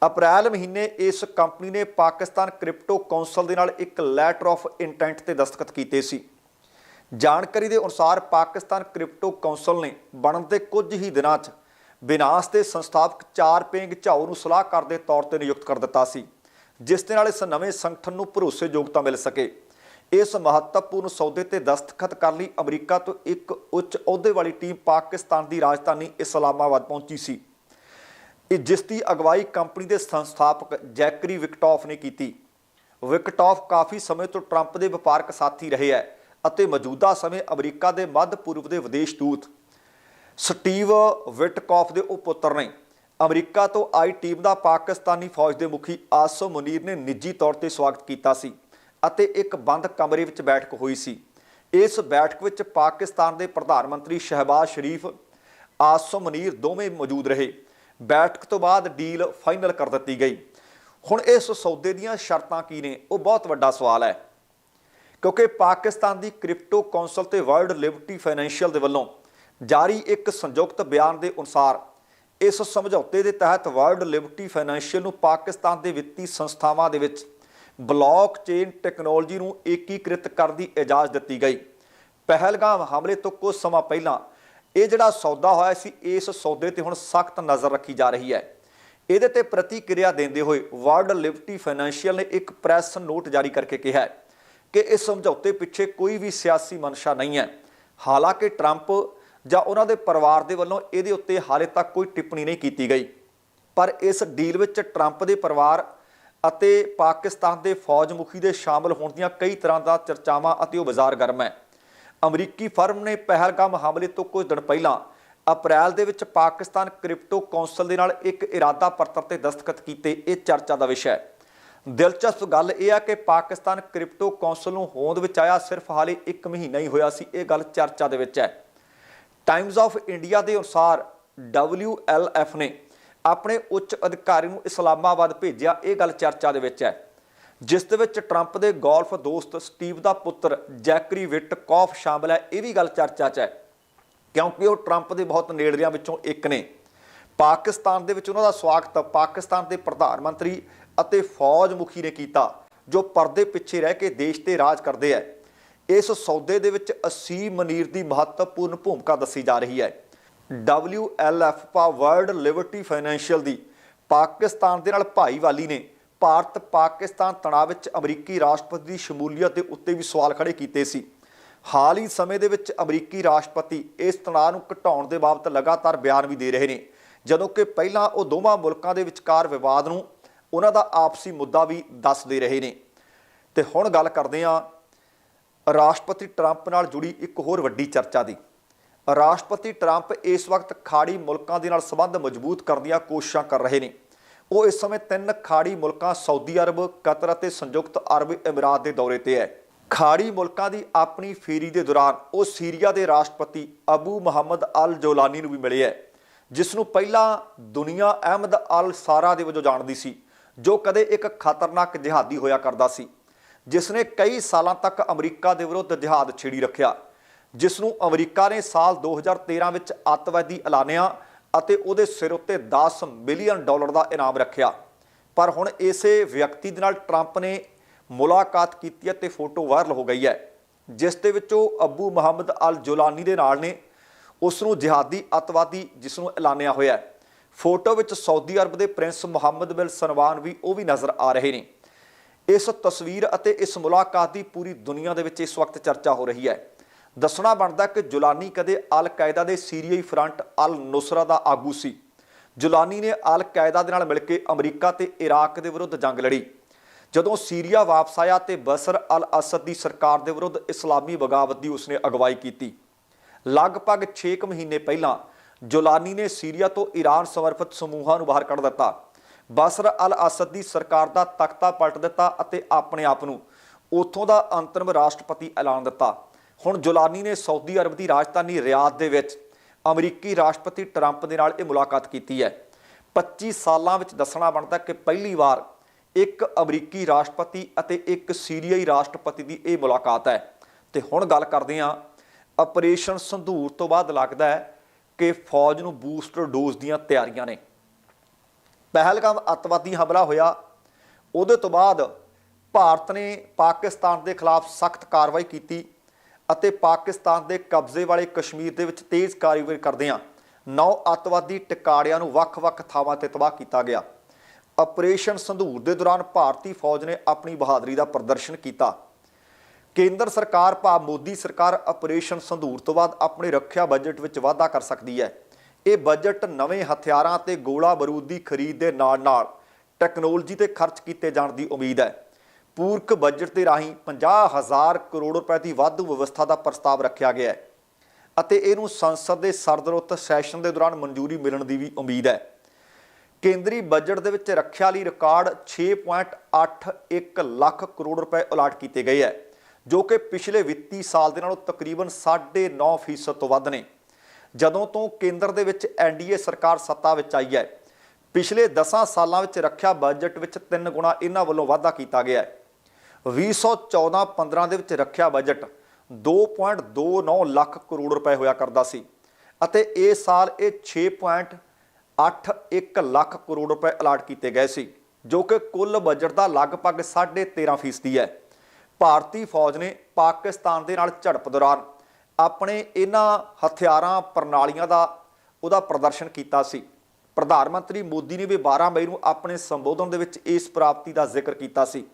ਅਪ੍ਰੈਲ ਮਹੀਨੇ ਇਸ ਕੰਪਨੀ ਨੇ ਪਾਕਿਸਤਾਨ ਕ੍ਰਿਪਟੋ ਕੌਂਸਲ ਦੇ ਨਾਲ ਇੱਕ ਲੈਟਰ ਆਫ ਇੰਟੈਂਟ ਤੇ ਦਸਤਖਤ ਕੀਤੇ ਸੀ। ਜਾਣਕਾਰੀ ਦੇ ਅਨੁਸਾਰ ਪਾਕਿਸਤਾਨ ਕ੍ਰਿਪਟੋ ਕੌਂਸਲ ਨੇ ਬਣਨ ਦੇ ਕੁਝ ਹੀ ਦਿਨਾਂ 'ਚ ਬਿਨਾਸ ਦੇ ਸੰਸਥਾਪਕ ਚਾਰ ਪੇਂਗ ਝਾਓ ਨੂੰ ਸਲਾਹਕਾਰ ਦੇ ਤੌਰ ਤੇ ਨਿਯੁਕਤ ਕਰ ਦਿੱਤਾ ਸੀ। ਜਿਸ ਦੇ ਨਾਲ ਇਸ ਨਵੇਂ ਸੰਗਠਨ ਨੂੰ ਭਰੋਸੇਯੋਗਤਾ ਮਿਲ ਸਕੇ। ਇਸ ਮਹੱਤਵਪੂਰਨ ਸੌਦੇ ਤੇ ਦਸਤਖਤ ਕਰਨ ਲਈ ਅਮਰੀਕਾ ਤੋਂ ਇੱਕ ਉੱਚ ਅਹੁਦੇ ਵਾਲੀ ਟੀਮ ਪਾਕਿਸਤਾਨ ਦੀ ਰਾਜਧਾਨੀ ਇਸਲਾਮਾਬਾਦ ਪਹੁੰਚੀ ਸੀ। ਇਹ ਜਿਸ ਦੀ ਅਗਵਾਈ ਕੰਪਨੀ ਦੇ ਸੰਸਥਾਪਕ ਜੈਕਰੀ ਵਿਕਟੋਫ ਨੇ ਕੀਤੀ। ਵਿਕਟੋਫ ਕਾਫੀ ਸਮੇਂ ਤੋਂ ਟਰੰਪ ਦੇ ਵਪਾਰਕ ਸਾਥੀ ਰਹੇ ਹੈ ਅਤੇ ਮੌਜੂਦਾ ਸਮੇਂ ਅਮਰੀਕਾ ਦੇ ਮੱਧ ਪੂਰਬ ਦੇ ਵਿਦੇਸ਼ ਦੂਤ ਸਟੀਵ ਵਿਟਕੌਫ ਦੇ ਉਹ ਪੁੱਤਰ ਨੇ। ਅਮਰੀਕਾ ਤੋਂ ਆਈ ਟੀਮ ਦਾ ਪਾਕਿਸਤਾਨੀ ਫੌਜ ਦੇ ਮੁਖੀ ਆਸਮ ਮੁਨੀਰ ਨੇ ਨਿੱਜੀ ਤੌਰ ਤੇ ਸਵਾਗਤ ਕੀਤਾ ਸੀ ਅਤੇ ਇੱਕ ਬੰਦ ਕਮਰੇ ਵਿੱਚ ਬੈਠਕ ਹੋਈ ਸੀ। ਇਸ ਬੈਠਕ ਵਿੱਚ ਪਾਕਿਸਤਾਨ ਦੇ ਪ੍ਰਧਾਨ ਮੰਤਰੀ ਸ਼ਹਿਬਾਜ਼ ਸ਼ਰੀਫ, ਆਸਮ ਮੁਨੀਰ ਦੋਵੇਂ ਮੌਜੂਦ ਰਹੇ। ਬੈਠਕ ਤੋਂ ਬਾਅਦ ਡੀਲ ਫਾਈਨਲ ਕਰ ਦਿੱਤੀ ਗਈ। ਹੁਣ ਇਸ ਸੌਦੇ ਦੀਆਂ ਸ਼ਰਤਾਂ ਕੀ ਨੇ? ਉਹ ਬਹੁਤ ਵੱਡਾ ਸਵਾਲ ਹੈ। ਕਿਉਂਕਿ ਪਾਕਿਸਤਾਨ ਦੀ ਕ੍ਰਿਪਟੋ ਕੌਂਸਲ ਤੇ ਵਰਲਡ ਲਿਬਰਟੀ ਫਾਈਨੈਂਸ਼ੀਅਲ ਦੇ ਵੱਲੋਂ ਜਾਰੀ ਇੱਕ ਸੰਯੁਕਤ ਬਿਆਨ ਦੇ ਅਨੁਸਾਰ ਇਸ ਸਮਝੌਤੇ ਦੇ ਤਹਿਤ ਵਰਲਡ ਲਿਬਰਟੀ ਫਾਈਨੈਂਸ਼ੀਅਲ ਨੂੰ ਪਾਕਿਸਤਾਨ ਦੇ ਵਿੱਤੀ ਸੰਸਥਾਵਾਂ ਦੇ ਵਿੱਚ ਬਲੌਕਚੇਨ ਟੈਕਨੋਲੋਜੀ ਨੂੰ ਏਕੀਕ੍ਰਿਤ ਕਰਨ ਦੀ ਇਜਾਜ਼ਤ ਦਿੱਤੀ ਗਈ। ਪਹਿਲਗਾਮ ਹਮਲੇ ਤੋਂ ਕੁਝ ਸਮਾਂ ਪਹਿਲਾਂ ਇਹ ਜਿਹੜਾ ਸੌਦਾ ਹੋਇਆ ਸੀ, ਇਸ ਸੌਦੇ ਤੇ ਹੁਣ ਸਖਤ ਨਜ਼ਰ ਰੱਖੀ ਜਾ ਰਹੀ ਹੈ। ਇਹਦੇ ਤੇ ਪ੍ਰਤੀਕਿਰਿਆ ਦਿੰਦੇ ਹੋਏ ਵਰਲਡ ਲਿਬਰਟੀ ਫਾਈਨੈਂਸ਼ੀਅਲ ਨੇ ਇੱਕ ਪ੍ਰੈਸ ਨੋਟ ਜਾਰੀ ਕਰਕੇ ਕਿਹਾ ਕਿ ਇਸ ਸਮਝੌਤੇ ਪਿੱਛੇ ਕੋਈ ਵੀ ਸਿਆਸੀ ਮਨਸ਼ਾ ਨਹੀਂ ਹੈ। ਹਾਲਾਂਕਿ ਟਰੰਪ ਜਾਂ ਉਹਨਾਂ ਦੇ ਪਰਿਵਾਰ ਦੇ ਵੱਲੋਂ ਇਹਦੇ ਉੱਤੇ ਹਾਲੇ ਤੱਕ ਕੋਈ ਟਿੱਪਣੀ ਨਹੀਂ ਕੀਤੀ ਗਈ। ਪਰ ਇਸ ਡੀਲ ਵਿੱਚ ਟਰੰਪ ਦੇ ਪਰਿਵਾਰ ਅਤੇ ਪਾਕਿਸਤਾਨ ਦੇ ਫੌਜ ਮੁਖੀ ਦੇ ਸ਼ਾਮਲ ਹੋਣ ਦੀਆਂ ਕਈ ਤਰ੍ਹਾਂ ਦਾ ਚਰਚਾਵਾਂ ਅਤੇ ਉਹ ਬਾਜ਼ਾਰ ਗਰਮ ਹੈ। ਅਮਰੀਕੀ ਫਰਮ ਨੇ ਪਹਿਲਗਾਮ ਹਮਲੇ ਤੋਂ ਕੁਝ ਦਿਨ ਪਹਿਲਾਂ ਅਪ੍ਰੈਲ ਦੇ ਵਿੱਚ ਪਾਕਿਸਤਾਨ ਕ੍ਰਿਪਟੋ ਕੌਂਸਲ ਦੇ ਨਾਲ ਇੱਕ ਇਰਾਦਾ ਪੱਤਰ ਤੇ ਦਸਤਖਤ ਕੀਤੇ ਇਹ ਚਰਚਾ ਦਾ ਵਿਸ਼ਾ ਹੈ। ਦਿਲਚਸਪ ਗੱਲ ਇਹ ਆ ਕਿ ਪਾਕਿਸਤਾਨ ਕ੍ਰਿਪਟੋ ਕੌਂਸਲ ਨੂੰ ਹੋਂਦ ਵਿੱਚ ਆਇਆ ਸਿਰਫ ਹਾਲੇ 1 ਮਹੀਨਾ ਹੀ ਹੋਇਆ ਸੀ, ਇਹ ਗੱਲ ਚਰਚਾ ਦੇ ਵਿੱਚ ਹੈ। ਟਾਈਮਜ਼ ਆਫ ਇੰਡੀਆ ਦੇ ਅਨੁਸਾਰ WLF ਨੇ ਆਪਣੇ ਉੱਚ ਅਧਿਕਾਰੀ ਨੂੰ ਇਸਲਾਮਾਬਾਦ ਭੇਜਿਆ। ਇਹ ਗੱਲ ਚਰਚਾ ਦੇ ਵਿੱਚ ਹੈ। ਜਿਸ ਦੇ ਵਿੱਚ ਟਰੰਪ ਦੇ ਗੋਲਫ ਦੋਸਤ ਸਟੀਵ ਦਾ ਪੁੱਤਰ ਜੈਕਰੀ ਵਿਟਕੌਫ ਸ਼ਾਮਲ ਹੈ। ਇਹ ਵੀ ਗੱਲ ਚਰਚਾ 'ਚ ਹੈ। ਕਿਉਂਕਿ ਉਹ ਟਰੰਪ ਦੇ ਬਹੁਤ ਨੇੜਿਆਂ ਵਿੱਚੋਂ ਇੱਕ ਨੇ। ਪਾਕਿਸਤਾਨ ਦੇ ਵਿੱਚ ਉਹਨਾਂ ਦਾ ਸਵਾਗਤ ਪਾਕਿਸਤਾਨ ਦੇ ਪ੍ਰਧਾਨ ਮੰਤਰੀ ਅਤੇ ਫੌਜ ਮੁਖੀ ਨੇ ਕੀਤਾ, ਜੋ ਪਰਦੇ ਪਿੱਛੇ ਰਹਿ ਕੇ ਦੇਸ਼ ਤੇ ਰਾਜ ਕਰਦੇ ਹੈ ਇਸ ਸੌਦੇ ਦੇ ਵਿੱਚ ਅਸੀਮ ਮਨੀਰ ਦੀ ਮਹੱਤਵਪੂਰਨ ਭੂਮਿਕਾ ਦੱਸੀ ਜਾ ਰਹੀ ਹੈ। WLF ਪਾ ਵਰਲਡ ਲਿਬਰਟੀ ਫਾਈਨੈਂਸ਼ੀਅਲ ਦੀ ਪਾਕਿਸਤਾਨ ਦੇ ਨਾਲ ਭਾਈਵਾਲੀ ਨੇ ਭਾਰਤ ਪਾਕਿਸਤਾਨ ਤਣਾਅ ਵਿੱਚ ਅਮਰੀਕੀ ਰਾਸ਼ਟਰਪਤੀ ਦੀ ਸ਼ਮੂਲੀਅਤ ਦੇ ਉੱਤੇ ਵੀ ਸਵਾਲ ਖੜੇ ਕੀਤੇ ਸੀ। ਹਾਲ ਹੀ ਸਮੇਂ ਦੇ ਵਿੱਚ ਅਮਰੀਕੀ ਰਾਸ਼ਟਰਪਤੀ ਇਸ ਤਣਾਅ ਨੂੰ ਘਟਾਉਣ ਦੇ ਬਾਬਤ ਲਗਾਤਾਰ ਬਿਆਨ ਵੀ ਦੇ ਰਹੇ ਨੇ, ਜਦੋਂ ਕਿ ਪਹਿਲਾਂ ਉਹ ਦੋਵਾਂ ਮੁਲਕਾਂ ਦੇ ਵਿਚਕਾਰ ਵਿਵਾਦ ਨੂੰ ਉਹਨਾਂ ਦਾ ਆਪਸੀ ਮੁੱਦਾ ਵੀ ਦੱਸਦੇ ਰਹੇ ਨੇ। ਤੇ ਹੁਣ ਗੱਲ ਕਰਦੇ ਹਾਂ ਰਾਸ਼ਟਰਪਤੀ ਟਰੰਪ ਨਾਲ ਜੁੜੀ ਇੱਕ ਹੋਰ ਵੱਡੀ ਚਰਚਾ ਦੀ। ਰਾਸ਼ਟਰਪਤੀ ਟਰੰਪ ਇਸ ਵਕਤ ਖਾੜੀ ਮੁਲਕਾਂ ਦੇ ਨਾਲ ਸੰਬੰਧ ਮਜ਼ਬੂਤ ਕਰਨ ਦੀਆਂ ਕੋਸ਼ਿਸ਼ਾਂ ਕਰ ਰਹੇ ਨੇ। ਉਹ ਇਸ ਸਮੇਂ ਤਿੰਨ ਖਾੜੀ ਮੁਲਕਾਂ ਸਾਊਦੀ ਅਰਬ, ਕਤਰ ਅਤੇ ਸੰਯੁਕਤ ਅਰਬ ਅਮੀਰਾਤ ਦੇ ਦੌਰੇ ਤੇ ਹੈ। ਖਾੜੀ ਮੁਲਕਾਂ ਦੀ ਆਪਣੀ ਫੇਰੀ ਦੇ ਦੌਰਾਨ ਉਹ ਸੀਰੀਆ ਦੇ ਰਾਸ਼ਟਰਪਤੀ ਅਬੂ ਮੁਹੰਮਦ ਅਲ ਜੋਲਾਨੀ ਨੂੰ ਵੀ ਮਿਲੇ ਹੈ, ਜਿਸ ਨੂੰ ਪਹਿਲਾਂ ਦੁਨੀਆ ਅਹਿਮਦ ਅਲ ਸਾਰਾ ਦੇ ਵਜੋਂ ਜਾਣਦੀ ਸੀ, ਜੋ ਕਦੇ ਇੱਕ ਖਤਰਨਾਕ ਜਿਹਾਦੀ ਹੋਇਆ ਕਰਦਾ ਸੀ। ਜਿਸ ਨੇ ਕਈ ਸਾਲਾਂ ਤੱਕ ਅਮਰੀਕਾ ਦੇ ਵਿਰੁੱਧ ਜਿਹਾਦ ਛੇੜੀ ਰੱਖਿਆ ਜਿਸ ਨੂੰ ਅਮਰੀਕਾ ਨੇ ਸਾਲ 2013 ਵਿੱਚ ਅੱਤਵਾਦੀ ਐਲਾਨਿਆ ਅਤੇ ਉਹਦੇ ਸਿਰ ਉੱਤੇ 10 ਮਿਲੀਅਨ ਡਾਲਰ ਦਾ ਇਨਾਮ ਰੱਖਿਆ। ਪਰ ਹੁਣ ਇਸੇ ਵਿਅਕਤੀ ਦੇ ਨਾਲ ਟਰੰਪ ਨੇ ਮੁਲਾਕਾਤ ਕੀਤੀ ਹੈ ਤੇ ਫੋਟੋ ਵਾਇਰਲ ਹੋ ਗਈ ਹੈ, ਜਿਸ ਦੇ ਵਿੱਚ ਉਹ ਅਬੂ ਮੁਹੰਮਦ ਅਲ ਜੁਲਾਨੀ ਦੇ ਨਾਲ ਨੇ। ਉਸ ਨੂੰ ਜਿਹਾਦੀ ਅਤਵਾਦੀ ਜਿਸ ਨੂੰ ਐਲਾਨਿਆ ਹੋਇਆ ਫੋਟੋ ਵਿੱਚ ਸਾਊਦੀ ਅਰਬ ਦੇ ਪ੍ਰਿੰਸ ਮੁਹੰਮਦ ਬਿਨ ਸਨਵਾਨ ਵੀ ਉਹ ਵੀ ਨਜ਼ਰ ਆ ਰਹੇ ਨੇ। ਇਸ ਤਸਵੀਰ ਅਤੇ ਇਸ ਮੁਲਾਕਾਤ ਦੀ ਪੂਰੀ ਦੁਨੀਆ ਦੇ ਵਿੱਚ ਇਸ ਵਕਤ ਚਰਚਾ ਹੋ ਰਹੀ ਹੈ। ਦੱਸਣਾ ਬਣਦਾ ਕਿ ਜੁਲਾਨੀ ਕਦੇ ਅਲ ਕਾਇਦਾ ਦੇ ਸੀਰੀਆਈ ਫਰੰਟ ਅਲ ਨੁਸਰਾ ਦਾ ਆਗੂ ਸੀ। ਜੁਲਾਨੀ ਨੇ ਅਲ ਕਾਇਦਾ ਦੇ ਨਾਲ ਮਿਲ ਕੇ ਅਮਰੀਕਾ ਤੇ ਇਰਾਕ ਦੇ ਵਿਰੁੱਧ ਜੰਗ ਲੜੀ। ਜਦੋਂ ਸੀਰੀਆ ਵਾਪਸ ਆਇਆ ਤੇ ਬਸਰ ਅਲ ਅਸਦ ਦੀ ਸਰਕਾਰ ਦੇ ਵਿਰੁੱਧ ਇਸਲਾਮੀ ਬਗਾਵਤ ਦੀ ਉਸਨੇ ਅਗਵਾਈ ਕੀਤੀ। ਲਗਭਗ 6 ਮਹੀਨੇ ਪਹਿਲਾਂ ਜੁਲਾਨੀ ਨੇ ਸੀਰੀਆ ਤੋਂ ਈਰਾਨ ਸਮਰਪਿਤ ਸਮੂਹਾਂ ਨੂੰ ਬਾਹਰ ਕੱਢ ਦਿੱਤਾ। ਬਸਰ ਅਲ ਅਸਦ ਦੀ ਸਰਕਾਰ ਦਾ ਤਖਤਾ ਪਲਟ ਦਿੱਤਾ ਅਤੇ ਆਪਣੇ ਆਪ ਨੂੰ ਉੱਥੋਂ ਦਾ ਅੰਤਰਮ ਰਾਸ਼ਟਰਪਤੀ ਐਲਾਨ ਦਿੱਤਾ। ਹੁਣ ਜੁਲਾਨੀ ਨੇ ਸਾਊਦੀ ਅਰਬ ਦੀ ਰਾਜਧਾਨੀ ਰਿਆਦ ਦੇ ਵਿੱਚ ਅਮਰੀਕੀ ਰਾਸ਼ਟਰਪਤੀ ਟਰੰਪ ਦੇ ਨਾਲ ਇਹ ਮੁਲਾਕਾਤ ਕੀਤੀ ਹੈ। 25 ਸਾਲਾਂ ਵਿੱਚ ਦੱਸਣਾ ਬਣਦਾ ਕਿ ਪਹਿਲੀ ਵਾਰ ਇੱਕ ਅਮਰੀਕੀ ਰਾਸ਼ਟਰਪਤੀ ਅਤੇ ਇੱਕ ਸੀਰੀਆਈ ਰਾਸ਼ਟਰਪਤੀ ਦੀ ਇਹ ਮੁਲਾਕਾਤ ਹੈ। ਤੇ ਹੁਣ ਗੱਲ ਕਰਦੇ ਹਾਂ, ਆਪਰੇਸ਼ਨ ਸੰਧੂਰ ਤੋਂ ਬਾਅਦ ਲੱਗਦਾ ਹੈ ਕਿ ਫੌਜ ਨੂੰ ਬੂਸਟਰ ਡੋਜ਼ ਦੀਆਂ ਤਿਆਰੀਆਂ ਨੇ। ਪਹਿਲਗਾਮ ਅੱਤਵਾਦੀ ਹਮਲਾ ਹੋਇਆ। ਉਹਦੇ ਤੋਂ ਬਾਅਦ ਭਾਰਤ ਨੇ ਪਾਕਿਸਤਾਨ ਦੇ ਖਿਲਾਫ ਸਖਤ ਕਾਰਵਾਈ ਕੀਤੀ ਅਤੇ ਪਾਕਿਸਤਾਨ ਦੇ ਕਬਜ਼ੇ ਵਾਲੇ ਕਸ਼ਮੀਰ ਦੇ ਵਿੱਚ ਤੇਜ਼ ਕਾਰਵਾਈ ਕਰਦਿਆਂ ਨੌ ਅੱਤਵਾਦੀ ਟਿਕਾੜਿਆਂ ਨੂੰ ਵੱਖ-ਵੱਖ ਥਾਵਾਂ ਤੇ ਤਬਾਹ ਕੀਤਾ ਗਿਆ। ਆਪਰੇਸ਼ਨ ਸੰਧੂਰ ਦੇ ਦੌਰਾਨ ਭਾਰਤੀ ਫੌਜ ਨੇ ਆਪਣੀ ਬਹਾਦਰੀ ਦਾ ਪ੍ਰਦਰਸ਼ਨ ਕੀਤਾ। ਕੇਂਦਰ ਸਰਕਾਰ ਭਾਵ ਮੋਦੀ ਸਰਕਾਰ ਆਪਰੇਸ਼ਨ ਸੰਧੂਰ ਤੋਂ ਬਾਅਦ ਆਪਣੇ ਰੱਖਿਆ ਬਜਟ ਵਿੱਚ ਵਾਧਾ ਕਰ ਸਕਦੀ ਹੈ। ਇਹ ਬਜਟ ਨਵੇਂ ਹਥਿਆਰਾਂ ਤੇ ਗੋਲਾ ਬਾਰੂਦ ਦੀ ਖਰੀਦ ਦੇ ਨਾਲ-ਨਾਲ ਟੈਕਨੋਲੋਜੀ ਤੇ ਖਰਚ ਕੀਤੇ ਜਾਣ ਦੀ ਉਮੀਦ ਹੈ। ਪੂਰਕ ਬਜਟ ਦੇ ਰਾਹੀਂ 50000 ਕਰੋੜ ਰੁਪਏ ਦੀ ਵਾਧੂ ਵਿਵਸਥਾ ਦਾ ਪ੍ਰਸਤਾਵ ਰੱਖਿਆ ਗਿਆ ਹੈ ਅਤੇ ਇਹਨੂੰ ਸੰਸਦ ਦੇ ਸਰਦਰੁੱਤ ਸੈਸ਼ਨ ਦੇ ਦੌਰਾਨ ਮਨਜ਼ੂਰੀ ਮਿਲਣ ਦੀ ਵੀ ਉਮੀਦ ਹੈ। ਕੇਂਦਰੀ ਬਜਟ ਦੇ ਵਿੱਚ ਰੱਖਿਆ ਲਈ ਰਿਕਾਰਡ 6.81 ਲੱਖ ਕਰੋੜ ਰੁਪਏ ਅਲਾਟ ਕੀਤੇ ਗਏ ਹੈ, ਜੋ ਕਿ ਪਿਛਲੇ ਵਿੱਤੀ ਸਾਲ ਦੇ ਨਾਲੋਂ ਤਕਰੀਬਨ 9.5% ਤੋਂ ਵੱਧ ਨੇ। ਜਦੋਂ ਤੋਂ ਕੇਂਦਰ ਦੇ ਵਿੱਚ ਐਨਡੀਏ ਸਰਕਾਰ ਸੱਤਾ ਵਿੱਚ ਆਈ ਹੈ, ਪਿਛਲੇ 10 ਸਾਲਾਂ ਵਿੱਚ ਰੱਖਿਆ ਬਜਟ ਵਿੱਚ 3 ਗੁਣਾ ਇਹਨਾਂ ਵੱਲੋਂ ਵਾਧਾ ਕੀਤਾ ਗਿਆ ਹੈ। 2014-15 ਦੇ ਵਿੱਚ ਰੱਖਿਆ ਬਜਟ 2.29 ਲੱਖ ਕਰੋੜ ਰੁਪਏ ਹੋਇਆ ਕਰਦਾ ਸੀ ਅਤੇ ਇਸ ਸਾਲ ਇਹ 6.81 ਲੱਖ ਕਰੋੜ ਰੁਪਏ ਅਲਾਟ ਕੀਤੇ ਗਏ ਸੀ, ਜੋ ਕਿ ਕੁੱਲ ਬਜਟ ਦਾ ਲਗਭਗ 13.5% ਫੀਸਦੀ ਹੈ। ਭਾਰਤੀ ਫੌਜ ਨੇ ਪਾਕਿਸਤਾਨ ਦੇ ਨਾਲ ਝੜਪ ਦੌਰਾਨ ਆਪਣੇ ਇਹਨਾਂ ਹਥਿਆਰਾਂ, ਪ੍ਰਣਾਲੀਆਂ ਦਾ ਉਹਦਾ ਪ੍ਰਦਰਸ਼ਨ ਕੀਤਾ ਸੀ। ਪ੍ਰਧਾਨ ਮੰਤਰੀ ਮੋਦੀ ਨੇ ਵੀ 12 ਮਈ ਨੂੰ ਆਪਣੇ ਸੰਬੋਧਨ ਦੇ ਵਿੱਚ ਇਸ ਪ੍ਰਾਪਤੀ ਦਾ ਜ਼ਿਕਰ ਕੀਤਾ ਸੀ।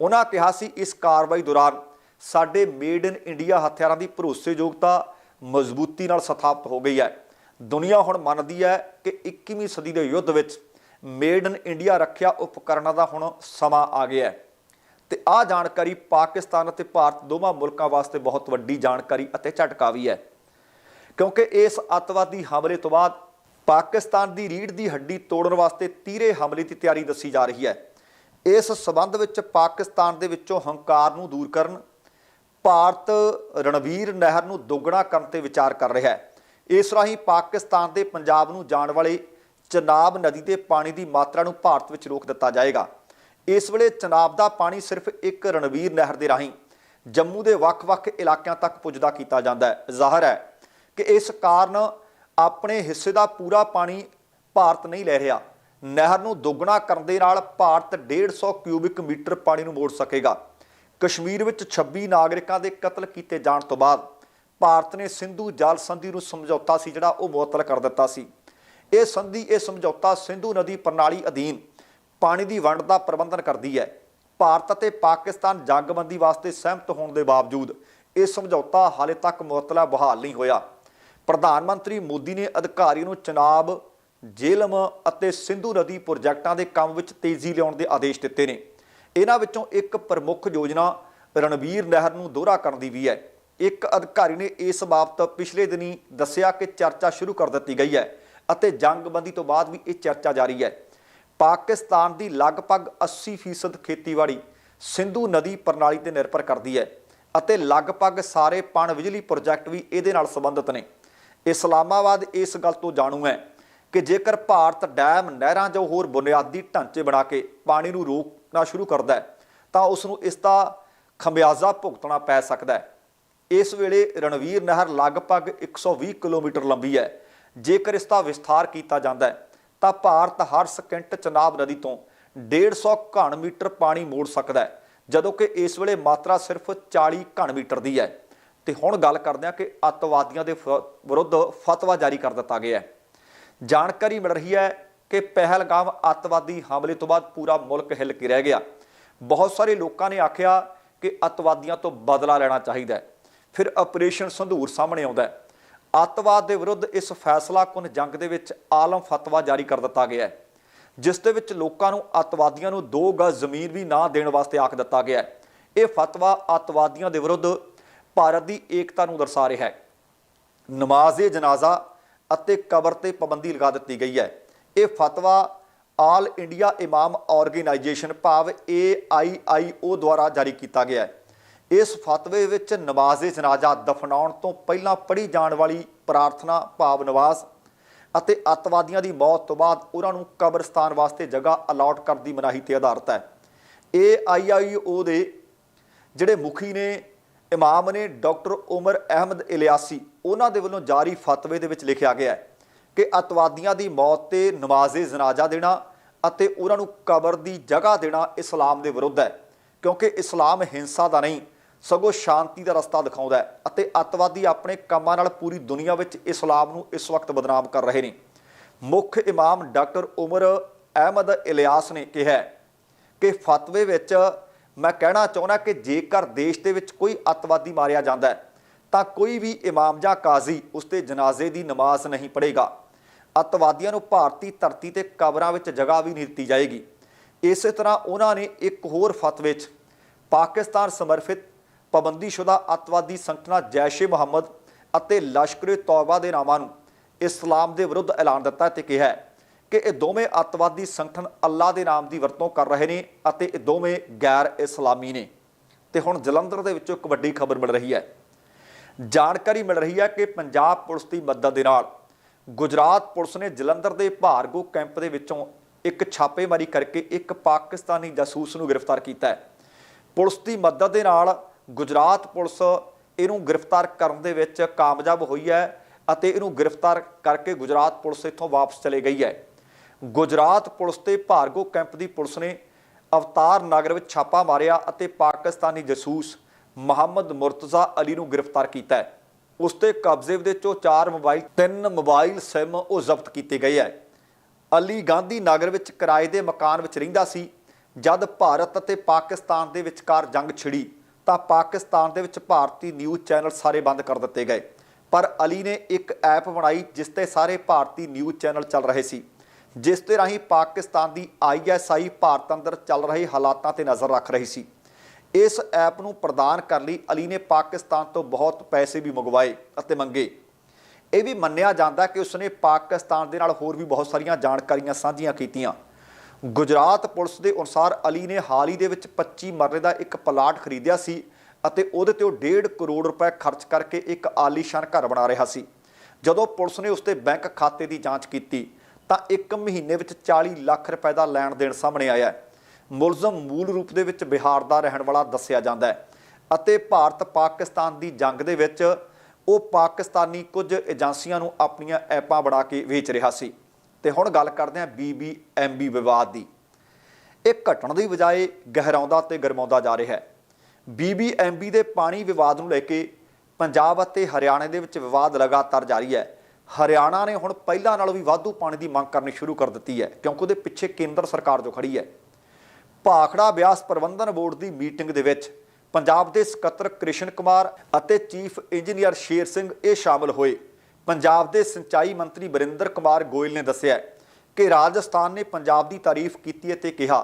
ਉਹਨਾਂ ਕਿਹਾ ਸੀ, ਇਸ ਕਾਰਵਾਈ ਦੌਰਾਨ ਸਾਡੇ ਮੇਡ ਇਨ ਇੰਡੀਆ ਹਥਿਆਰਾਂ ਦੀ ਭਰੋਸੇਯੋਗਤਾ ਮਜ਼ਬੂਤੀ ਨਾਲ ਸਥਾਪਿਤ ਹੋ ਗਈ ਹੈ। ਦੁਨੀਆ ਹੁਣ ਮੰਨਦੀ ਹੈ ਕਿ 21ਵੀਂ ਸਦੀ ਦੇ ਯੁੱਧ ਵਿੱਚ ਮੇਡ ਇਨ ਇੰਡੀਆ ਰੱਖਿਆ ਉਪਕਰਨਾਂ ਦਾ ਹੁਣ ਸਮਾਂ ਆ ਗਿਆ ਹੈ। ਤੇ ਆਹ ਜਾਣਕਾਰੀ ਪਾਕਿਸਤਾਨ ਅਤੇ ਭਾਰਤ ਦੋਵਾਂ ਮੁਲਕਾਂ ਵਾਸਤੇ ਬਹੁਤ ਵੱਡੀ ਜਾਣਕਾਰੀ ਅਤੇ ਝਟਕਾ ਵੀ ਹੈ। ਕਿਉਂਕਿ ਇਸ ਅੱਤਵਾਦੀ ਹਮਲੇ ਤੋਂ ਬਾਅਦ ਪਾਕਿਸਤਾਨ ਦੀ ਰੀੜ ਦੀ ਹੱਡੀ ਤੋੜਨ ਵਾਸਤੇ ਤੀਰੇ ਹਮਲੇ ਦੀ ਤਿਆਰੀ ਦੱਸੀ ਜਾ ਰਹੀ ਹੈ। ਇਸ ਸਬੰਧ ਵਿੱਚ ਪਾਕਿਸਤਾਨ ਦੇ ਵਿੱਚੋਂ ਹੰਕਾਰ ਨੂੰ ਦੂਰ ਕਰਨ, ਭਾਰਤ ਰਣਵੀਰ ਨਹਿਰ ਨੂੰ ਦੁੱਗਣਾ ਕਰਨ ਤੇ ਵਿਚਾਰ ਕਰ ਰਿਹਾ ਹੈ। ਇਸ ਰਾਹੀਂ ਪਾਕਿਸਤਾਨ ਦੇ ਪੰਜਾਬ ਨੂੰ ਜਾਣ ਵਾਲੇ ਚਨਾਬ ਨਦੀ ਦੇ ਪਾਣੀ ਦੀ ਮਾਤਰਾ ਨੂੰ ਭਾਰਤ ਵਿੱਚ ਰੋਕ ਦਿੱਤਾ ਜਾਏਗਾ। ਇਸ ਵੇਲੇ ਚਨਾਬ ਦਾ ਪਾਣੀ ਸਿਰਫ ਇੱਕ ਰਣਵੀਰ ਨਹਿਰ ਦੇ ਰਾਹੀਂ ਜੰਮੂ ਦੇ ਵੱਖ-ਵੱਖ ਇਲਾਕਿਆਂ ਤੱਕ ਪੁੱਜਦਾ ਕੀਤਾ ਜਾਂਦਾ ਹੈ। ਜ਼ਾਹਰ ਹੈ ਕਿ ਇਸ ਕਾਰਨ ਆਪਣੇ ਹਿੱਸੇ ਦਾ ਪੂਰਾ ਪਾਣੀ ਭਾਰਤ ਨਹੀਂ ਲੈ ਰਿਹਾ। ਨਹਿਰ ਨੂੰ ਦੁੱਗਣਾ ਕਰਨ ਦੇ ਨਾਲ ਭਾਰਤ 150 ਕਿਊਬਿਕ ਮੀਟਰ ਪਾਣੀ ਨੂੰ ਮੋੜ ਸਕੇਗਾ। ਕਸ਼ਮੀਰ ਵਿੱਚ 26 ਨਾਗਰਿਕਾਂ ਦੇ ਕਤਲ ਕੀਤੇ ਜਾਣ ਤੋਂ ਬਾਅਦ ਭਾਰਤ ਨੇ ਸਿੰਧੂ ਜਲ ਸੰਧੀ ਨੂੰ ਸਮਝੌਤਾ ਸੀ, ਜਿਹੜਾ ਉਹ ਮੁਅੱਤਲ ਕਰ ਦਿੱਤਾ ਸੀ। ਇਹ ਸੰਧੀ, ਇਹ ਸਮਝੌਤਾ ਸਿੰਧੂ ਨਦੀ ਪ੍ਰਣਾਲੀ ਅਧੀਨ ਪਾਣੀ ਦੀ ਵੰਡ ਦਾ ਪ੍ਰਬੰਧਨ ਕਰਦੀ ਹੈ। ਭਾਰਤ ਅਤੇ ਪਾਕਿਸਤਾਨ ਜੰਗਬੰਦੀ ਵਾਸਤੇ ਸਹਿਮਤ ਹੋਣ ਦੇ ਬਾਵਜੂਦ ਇਹ ਸਮਝੌਤਾ ਹਾਲੇ ਤੱਕ ਮੁਅੱਤਲਾ ਬਹਾਲ ਨਹੀਂ ਹੋਇਆ। ਪ੍ਰਧਾਨ ਮੰਤਰੀ ਮੋਦੀ ਨੇ ਅਧਿਕਾਰੀ ਨੂੰ ਚਨਾਬ, ਜੇਲਮ ਅਤੇ ਸਿੰਧੂ ਨਦੀ ਪ੍ਰੋਜੈਕਟਾਂ ਦੇ ਕੰਮ ਵਿੱਚ ਤੇਜ਼ੀ ਲਿਆਉਣ ਦੇ ਆਦੇਸ਼ ਦਿੱਤੇ ਨੇ। ਇਹਨਾਂ ਵਿੱਚੋਂ ਇੱਕ ਪ੍ਰਮੁੱਖ ਯੋਜਨਾ ਰਣਵੀਰ ਨਹਿਰ ਨੂੰ ਦੋਹਰਾ ਕਰਨ ਦੀ ਵੀ ਹੈ। ਇੱਕ ਅਧਿਕਾਰੀ ਨੇ ਇਸ ਬਾਬਤ ਪਿਛਲੇ ਦਿਨੀ ਦੱਸਿਆ ਕਿ ਚਰਚਾ ਸ਼ੁਰੂ ਕਰ ਦਿੱਤੀ ਗਈ ਹੈ ਅਤੇ ਜੰਗਬੰਦੀ ਤੋਂ ਬਾਅਦ ਵੀ ਇਹ ਚਰਚਾ ਜਾਰੀ ਹੈ। ਪਾਕਿਸਤਾਨ ਦੀ ਲਗਭਗ 80% ਖੇਤੀਬਾੜੀ ਸਿੰਧੂ ਨਦੀ ਪ੍ਰਣਾਲੀ ਤੇ ਨਿਰਭਰ ਕਰਦੀ ਹੈ ਅਤੇ ਲਗਭਗ ਸਾਰੇ ਪਣ ਬਿਜਲੀ ਪ੍ਰੋਜੈਕਟ ਵੀ ਇਹਦੇ ਨਾਲ ਸੰਬੰਧਿਤ ਨੇ। ਇਸਲਾਮਾਬਾਦ ਇਸ ਗੱਲ ਤੋਂ ਜਾਣੂ ਹੈ ਕਿ ਜੇਕਰ ਭਾਰਤ ਡੈਮ ਨਹਿਰਾਂ ਜਾਂ ਹੋਰ ਬੁਨਿਆਦੀ ਢਾਂਚੇ ਬਣਾ ਕੇ ਪਾਣੀ ਨੂੰ ਰੋਕਣਾ ਸ਼ੁਰੂ ਕਰਦਾ ਹੈ, ਤਾਂ ਉਸ ਨੂੰ ਇਸ ਦਾ ਖਮਿਆਜ਼ਾ ਭੁਗਤਣਾ ਪੈ ਸਕਦਾ ਹੈ। ਇਸ ਵੇਲੇ ਰਣਵੀਰ ਨਹਿਰ ਲਗਭਗ 120 ਕਿਲੋਮੀਟਰ ਲੰਬੀ ਹੈ। ਜੇਕਰ ਇਸ ਦਾ ਵਿਸਥਾਰ ਕੀਤਾ ਜਾਂਦਾ ਹੈ ਤਾਂ ਭਾਰਤ ਹਰ ਸਕਿੰਟ ਚਨਾਬ ਨਦੀ ਤੋਂ 150 ਘਣ ਮੀਟਰ ਪਾਣੀ ਮੋੜ ਸਕਦਾ ਹੈ, ਜਦੋਂ ਕਿ ਇਸ ਵੇਲੇ ਮਾਤਰਾ ਸਿਰਫ 40 ਘਣ ਮੀਟਰ ਦੀ ਹੈ। ਤੇ ਹੁਣ ਗੱਲ ਕਰਦੇ ਹਾਂ ਕਿ ਅੱਤਵਾਦੀਆਂ ਦੇ ਫ- ਵਿਰੁੱਧ ਫਤਵਾ ਜਾਰੀ ਕਰ ਦਿੱਤਾ ਗਿਆ ਹੈ। ਜਾਣਕਾਰੀ ਮਿਲ ਰਹੀ ਹੈ ਕਿ ਪਹਿਲਗਾਮ ਅੱਤਵਾਦੀ ਹਮਲੇ ਤੋਂ ਬਾਅਦ ਪੂਰਾ ਮੁਲਕ ਹਿੱਲ ਕੇ ਰਹਿ ਗਿਆ। ਬਹੁਤ ਸਾਰੇ ਲੋਕਾਂ ਨੇ ਆਖਿਆ ਕਿ ਅੱਤਵਾਦੀਆਂ ਤੋਂ ਬਦਲਾ ਲੈਣਾ ਚਾਹੀਦਾ ਹੈ। ਫਿਰ ਆਪਰੇਸ਼ਨ ਸੰਧੂਰ ਸਾਹਮਣੇ ਆਉਂਦਾ ਹੈ। ਅੱਤਵਾਦ ਦੇ ਵਿਰੁੱਧ ਇਸ ਫੈਸਲਾ ਕੁਨ ਜੰਗ ਦੇ ਵਿੱਚ ਆਲਮ ਫਤਵਾ ਜਾਰੀ ਕਰ ਦਿੱਤਾ ਗਿਆ ਹੈ, ਜਿਸ ਦੇ ਵਿੱਚ ਲੋਕਾਂ ਨੂੰ ਅੱਤਵਾਦੀਆਂ ਨੂੰ ਦੋ ਗਜ਼ ਜ਼ਮੀਨ ਵੀ ਨਾ ਦੇਣ ਵਾਸਤੇ ਆਖ ਦਿੱਤਾ ਗਿਆ ਹੈ। ਇਹ ਫਤਵਾ ਅੱਤਵਾਦੀਆਂ ਦੇ ਵਿਰੁੱਧ ਭਾਰਤ ਦੀ ਏਕਤਾ ਨੂੰ ਦਰਸਾ ਰਿਹਾ ਹੈ। ਨਮਾਜ਼ ਜਨਾਜ਼ਾ ਅਤੇ ਕਬਰ ਤੇ ਪਾਬੰਦੀ ਲਗਾ ਦਿੱਤੀ ਗਈ ਹੈ। ਇਹ ਫਤਵਾ ਆਲ ਇੰਡੀਆ ਇਮਾਮ ਆਰਗੇਨਾਈਜੇਸ਼ਨ ਭਾਵ AIIO ਦੁਆਰਾ ਜਾਰੀ ਕੀਤਾ ਗਿਆ ਹੈ। ਇਸ ਫਤਵੇ ਵਿੱਚ ਨਮਾਜ਼ ਜਨਾਜ਼ਾ ਦਫਨਾਉਣ ਤੋਂ ਪਹਿਲਾਂ ਪੜ੍ਹੀ ਜਾਣ ਵਾਲੀ ਪ੍ਰਾਰਥਨਾ ਭਾਵ ਨਵਾਜ਼ ਅਤੇ ਅੱਤਵਾਦੀਆਂ ਦੀ ਮੌਤ ਤੋਂ ਬਾਅਦ ਉਹਨਾਂ ਨੂੰ ਕਬਰਸਤਾਨ ਵਾਸਤੇ ਜਗ੍ਹਾ ਅਲਾਟ ਕਰਨ ਦੀ ਮਨਾਹੀ ਤੇ ਆਧਾਰਿਤ ਹੈ। AIIO ਦੇ ਜਿਹੜੇ ਮੁਖੀ ਨੇ, ਇਮਾਮ ਨੇ ਡਾਕਟਰ ਉਮਰ ਅਹਿਮਦ ਇਲਿਆਸੀ, ਉਹਨਾਂ ਦੇ ਵੱਲੋਂ ਜਾਰੀ ਫਤਵੇ ਦੇ ਵਿੱਚ ਲਿਖਿਆ ਗਿਆ ਹੈ ਕਿ ਅਤਵਾਦੀਆਂ ਦੀ ਮੌਤ ਤੇ ਨਮਾਜ਼ੇ ਜਨਾਜ਼ਾ ਦੇਣਾ ਅਤੇ ਉਹਨਾਂ ਨੂੰ ਕਬਰ ਦੀ ਜਗ੍ਹਾ ਦੇਣਾ ਇਸਲਾਮ ਦੇ ਵਿਰੁੱਧ ਹੈ, ਕਿਉਂਕਿ ਇਸਲਾਮ ਹਿੰਸਾ ਦਾ ਨਹੀਂ ਸਗੋਂ ਸ਼ਾਂਤੀ ਦਾ ਰਸਤਾ ਦਿਖਾਉਂਦਾ ਹੈ ਅਤੇ ਅਤਵਾਦੀ ਆਪਣੇ ਕੰਮਾਂ ਨਾਲ ਪੂਰੀ ਦੁਨੀਆ ਵਿੱਚ ਇਸਲਾਮ ਨੂੰ ਇਸ ਵਕਤ ਬਦਨਾਮ ਕਰ ਰਹੇ ਨੇ। ਮੁੱਖ ਇਮਾਮ ਡਾਕਟਰ ਉਮਰ ਅਹਿਮਦ ਇਲਿਆਸ ਨੇ ਕਿਹਾ ਕਿ ਫਤਵੇ ਵਿੱਚ ਮੈਂ ਕਹਿਣਾ ਚਾਹੁੰਦਾ ਕਿ ਜੇਕਰ ਦੇਸ਼ ਦੇ ਵਿੱਚ ਕੋਈ ਅੱਤਵਾਦੀ ਮਾਰਿਆ ਜਾਂਦਾ ਹੈ, ਤਾਂ ਕੋਈ ਵੀ ਇਮਾਮ ਜਾਂ ਕਾਜ਼ੀ ਉਸ ਤੇ ਜਨਾਜ਼ੇ ਦੀ ਨਮਾਜ਼ ਨਹੀਂ ਪੜ੍ਹੇਗਾ। ਅੱਤਵਾਦੀਆਂ ਨੂੰ ਭਾਰਤੀ ਧਰਤੀ ਤੇ ਕਬਰਾਂ ਵਿੱਚ ਜਗ੍ਹਾ ਵੀ ਨਹੀਂ ਦਿੱਤੀ ਜਾਏਗੀ। ਇਸੇ ਤਰ੍ਹਾਂ ਉਹਨਾਂ ਨੇ ਇੱਕ ਹੋਰ ਫਤਵੇ 'ਚ ਪਾਕਿਸਤਾਨ ਸਮਰਪਿਤ ਪਾਬੰਦੀਸ਼ੁਦਾ ਅੱਤਵਾਦੀ ਸੰਗਠਨਾਂ ਜੈਸ਼-ਏ ਮੁਹੰਮਦ ਅਤੇ ਲਸ਼ਕਰੇ ਤੌਬਾ ਦੇ ਨਾਮਾਂ ਨੂੰ ਇਸਲਾਮ ਦੇ ਵਿਰੁੱਧ ਐਲਾਨ ਦਿੱਤਾ ਤੇ ਕਿਹਾ ਕਿ ਇਹ ਦੋਵੇਂ ਅੱਤਵਾਦੀ ਸੰਗਠਨ ਅੱਲਾ ਦੇ ਨਾਮ ਦੀ ਵਰਤੋਂ ਕਰ ਰਹੇ ਨੇ ਅਤੇ ਇਹ ਦੋਵੇਂ ਗੈਰ ਇਸਲਾਮੀ ਨੇ। ਤੇ ਹੁਣ ਜਲੰਧਰ ਦੇ ਵਿੱਚੋਂ ਇੱਕ ਵੱਡੀ ਖਬਰ ਮਿਲ ਰਹੀ ਹੈ। ਜਾਣਕਾਰੀ ਮਿਲ ਰਹੀ ਹੈ ਕਿ ਪੰਜਾਬ ਪੁਲਿਸ ਦੀ ਮਦਦ ਦੇ ਨਾਲ ਗੁਜਰਾਤ ਪੁਲਿਸ ਨੇ ਜਲੰਧਰ ਦੇ ਭਾਰਗੋ ਕੈਂਪ ਦੇ ਵਿੱਚੋਂ ਇੱਕ ਛਾਪੇਮਾਰੀ ਕਰਕੇ ਇੱਕ ਪਾਕਿਸਤਾਨੀ ਜਾਸੂਸ ਨੂੰ ਗ੍ਰਿਫਤਾਰ ਕੀਤਾ ਹੈ। ਪੁਲਿਸ ਦੀ ਮਦਦ ਦੇ ਨਾਲ ਗੁਜਰਾਤ ਪੁਲਿਸ ਇਹਨੂੰ ਗ੍ਰਿਫਤਾਰ ਕਰਨ ਦੇ ਵਿੱਚ ਕਾਮਯਾਬ ਹੋਈ ਹੈ ਅਤੇ ਇਹਨੂੰ ਗ੍ਰਿਫਤਾਰ ਕਰਕੇ ਗੁਜਰਾਤ ਪੁਲਿਸ ਇੱਥੋਂ ਵਾਪਸ ਚਲੇ ਗਈ ਹੈ। ਗੁਜਰਾਤ ਪੁਲਿਸ ਤੇ ਭਾਰਗੋ ਕੈਂਪ ਦੀ ਪੁਲਿਸ ਨੇ ਅਵਤਾਰ ਨਗਰ ਵਿੱਚ ਛਾਪਾ ਮਾਰਿਆ ਅਤੇ ਪਾਕਿਸਤਾਨੀ ਜਸੂਸ ਮੁਹੰਮਦ ਮੁਰਤਜ਼ਾ ਅਲੀ ਨੂੰ ਗ੍ਰਿਫਤਾਰ ਕੀਤਾ ਹੈ। ਉਸ ਤੇ ਕਬਜ਼ੇ ਦੇ ਵਿੱਚੋਂ ਚਾਰ ਮੋਬਾਈਲ, ਤਿੰਨ ਮੋਬਾਈਲ ਸਿਮ ਉਹ ਜ਼ਬਤ ਕੀਤੇ ਗਏ ਹੈ। ਅਲੀ ਗਾਂਧੀ ਨਗਰ ਵਿੱਚ ਕਿਰਾਏ ਦੇ ਮਕਾਨ ਵਿੱਚ ਰਹਿੰਦਾ ਸੀ, ਜਦ ਭਾਰਤ ਅਤੇ ਪਾਕਿਸਤਾਨ ਦੇ ਵਿਚਕਾਰ ਜੰਗ ਛਿੜੀ। ਤਾਂ ਪਾਕਿਸਤਾਨ ਦੇ ਵਿੱਚ ਭਾਰਤੀ ਨਿਊਜ਼ ਚੈਨਲ ਸਾਰੇ ਬੰਦ ਕਰ ਦਿੱਤੇ ਗਏ। ਪਰ ਅਲੀ ਨੇ ਇੱਕ ਐਪ ਬਣਾਈ ਜਿਸ ਤੇ ਸਾਰੇ ਭਾਰਤੀ ਨਿਊਜ਼ ਚੈਨਲ ਚੱਲ ਰਹੇ ਸੀ। ਜਿਸ ਦੇ ਰਾਹੀਂ ਪਾਕਿਸਤਾਨ ਦੀ ਆਈਐਸਆਈ ਭਾਰਤ ਅੰਦਰ ਚੱਲ ਰਹੇ ਹਾਲਾਤਾਂ ਤੇ ਨਜ਼ਰ ਰੱਖ ਰਹੀ ਸੀ। ਇਸ ਐਪ ਨੂੰ ਪ੍ਰਦਾਨ ਕਰਨ ਲਈ ਅਲੀ ਨੇ ਪਾਕਿਸਤਾਨ ਤੋਂ ਬਹੁਤ ਪੈਸੇ ਵੀ ਮੰਗਵਾਏ ਅਤੇ ਮੰਗੇ। ਇਹ ਵੀ ਮੰਨਿਆ ਜਾਂਦਾ ਕਿ ਉਸਨੇ ਪਾਕਿਸਤਾਨ ਦੇ ਨਾਲ ਹੋਰ ਵੀ ਬਹੁਤ ਸਾਰੀਆਂ ਜਾਣਕਾਰੀਆਂ ਸਾਂਝੀਆਂ ਕੀਤੀਆਂ। ਗੁਜਰਾਤ ਪੁਲਿਸ ਦੇ ਅਨੁਸਾਰ ਅਲੀ ਨੇ ਹਾਲ ਹੀ ਦੇ ਵਿੱਚ 25 ਮਰਲੇ ਦਾ ਇੱਕ ਪਲਾਟ ਖਰੀਦਿਆ ਸੀ ਅਤੇ ਉਹਦੇ ਤੇ ਉਹ 1.5 ਕਰੋੜ ਰੁਪਏ ਖਰਚ ਕਰਕੇ ਇੱਕ ਆਲੀਸ਼ਾਨ ਘਰ ਬਣਾ ਰਿਹਾ ਸੀ। ਜਦੋਂ ਪੁਲਿਸ ਨੇ ਉਸਦੇ ਬੈਂਕ ਖਾਤੇ ਦੀ ਜਾਂਚ ਕੀਤੀ, ਤਾਂ ਇੱਕ ਮਹੀਨੇ ਵਿੱਚ 40 ਲੱਖ ਰੁਪਏ ਦਾ ਲੈਣ ਦੇਣ ਸਾਹਮਣੇ ਆਇਆ ਹੈ। ਮੁਲਜ਼ਮ ਮੂਲ ਰੂਪ ਦੇ ਵਿੱਚ ਬਿਹਾਰ ਦਾ ਰਹਿਣ ਵਾਲਾ ਦੱਸਿਆ ਜਾਂਦਾ ਹੈ ਅਤੇ ਭਾਰਤ ਪਾਕਿਸਤਾਨ ਦੀ ਜੰਗ ਦੇ ਵਿੱਚ ਉਹ ਪਾਕਿਸਤਾਨੀ ਕੁਝ ਏਜੰਸੀਆਂ ਨੂੰ ਆਪਣੀਆਂ ਐਪਾਂ ਬਣਾ ਕੇ ਵੇਚ ਰਿਹਾ ਸੀ। ਤੇ ਹੁਣ ਗੱਲ ਕਰਦੇ ਹਾਂ ਬੀਬੀਐਮਬੀ ਵਿਵਾਦ ਦੀ। ਇਹ ਘਟਣ ਦੀ ਬਜਾਏ ਗਹਿਰਾਉਂਦਾ ਤੇ ਗਰਮਾਉਂਦਾ ਜਾ ਰਿਹਾ ਹੈ। ਬੀਬੀਐਮਬੀ ਦੇ ਪਾਣੀ ਵਿਵਾਦ ਨੂੰ ਲੈ ਕੇ ਪੰਜਾਬ ਅਤੇ ਹਰਿਆਣਾ ਦੇ ਵਿੱਚ ਵਿਵਾਦ ਲਗਾਤਾਰ ਜਾਰੀ ਹੈ। ਹਰਿਆਣਾ ਨੇ ਹੁਣ ਪਹਿਲਾਂ ਨਾਲੋਂ ਵੀ ਵਾਧੂ ਪਾਣੀ ਦੀ ਮੰਗ ਕਰਨੀ ਸ਼ੁਰੂ ਕਰ ਦਿੱਤੀ ਹੈ, ਕਿਉਂਕਿ ਉਹਦੇ ਪਿੱਛੇ ਕੇਂਦਰ ਸਰਕਾਰ ਜੋ ਖੜੀ ਹੈ। ਭਾਖੜਾ ਬਿਆਸ ਪ੍ਰਬੰਧਨ ਬੋਰਡ ਦੀ ਮੀਟਿੰਗ ਦੇ ਵਿੱਚ ਪੰਜਾਬ ਦੇ ਸਕੱਤਰ ਕ੍ਰਿਸ਼ਨ ਕੁਮਾਰ ਅਤੇ ਚੀਫ ਇੰਜੀਨੀਅਰ ਸ਼ੇਰ ਸਿੰਘ ਇਹ ਸ਼ਾਮਲ ਹੋਏ। ਪੰਜਾਬ ਦੇ ਸਿੰਚਾਈ ਮੰਤਰੀ ਬਰਿੰਦਰ ਕੁਮਾਰ ਗੋਇਲ ਨੇ ਦੱਸਿਆ ਕਿ ਰਾਜਸਥਾਨ ਨੇ ਪੰਜਾਬ ਦੀ ਤਾਰੀਫ ਕੀਤੀ ਅਤੇ ਕਿਹਾ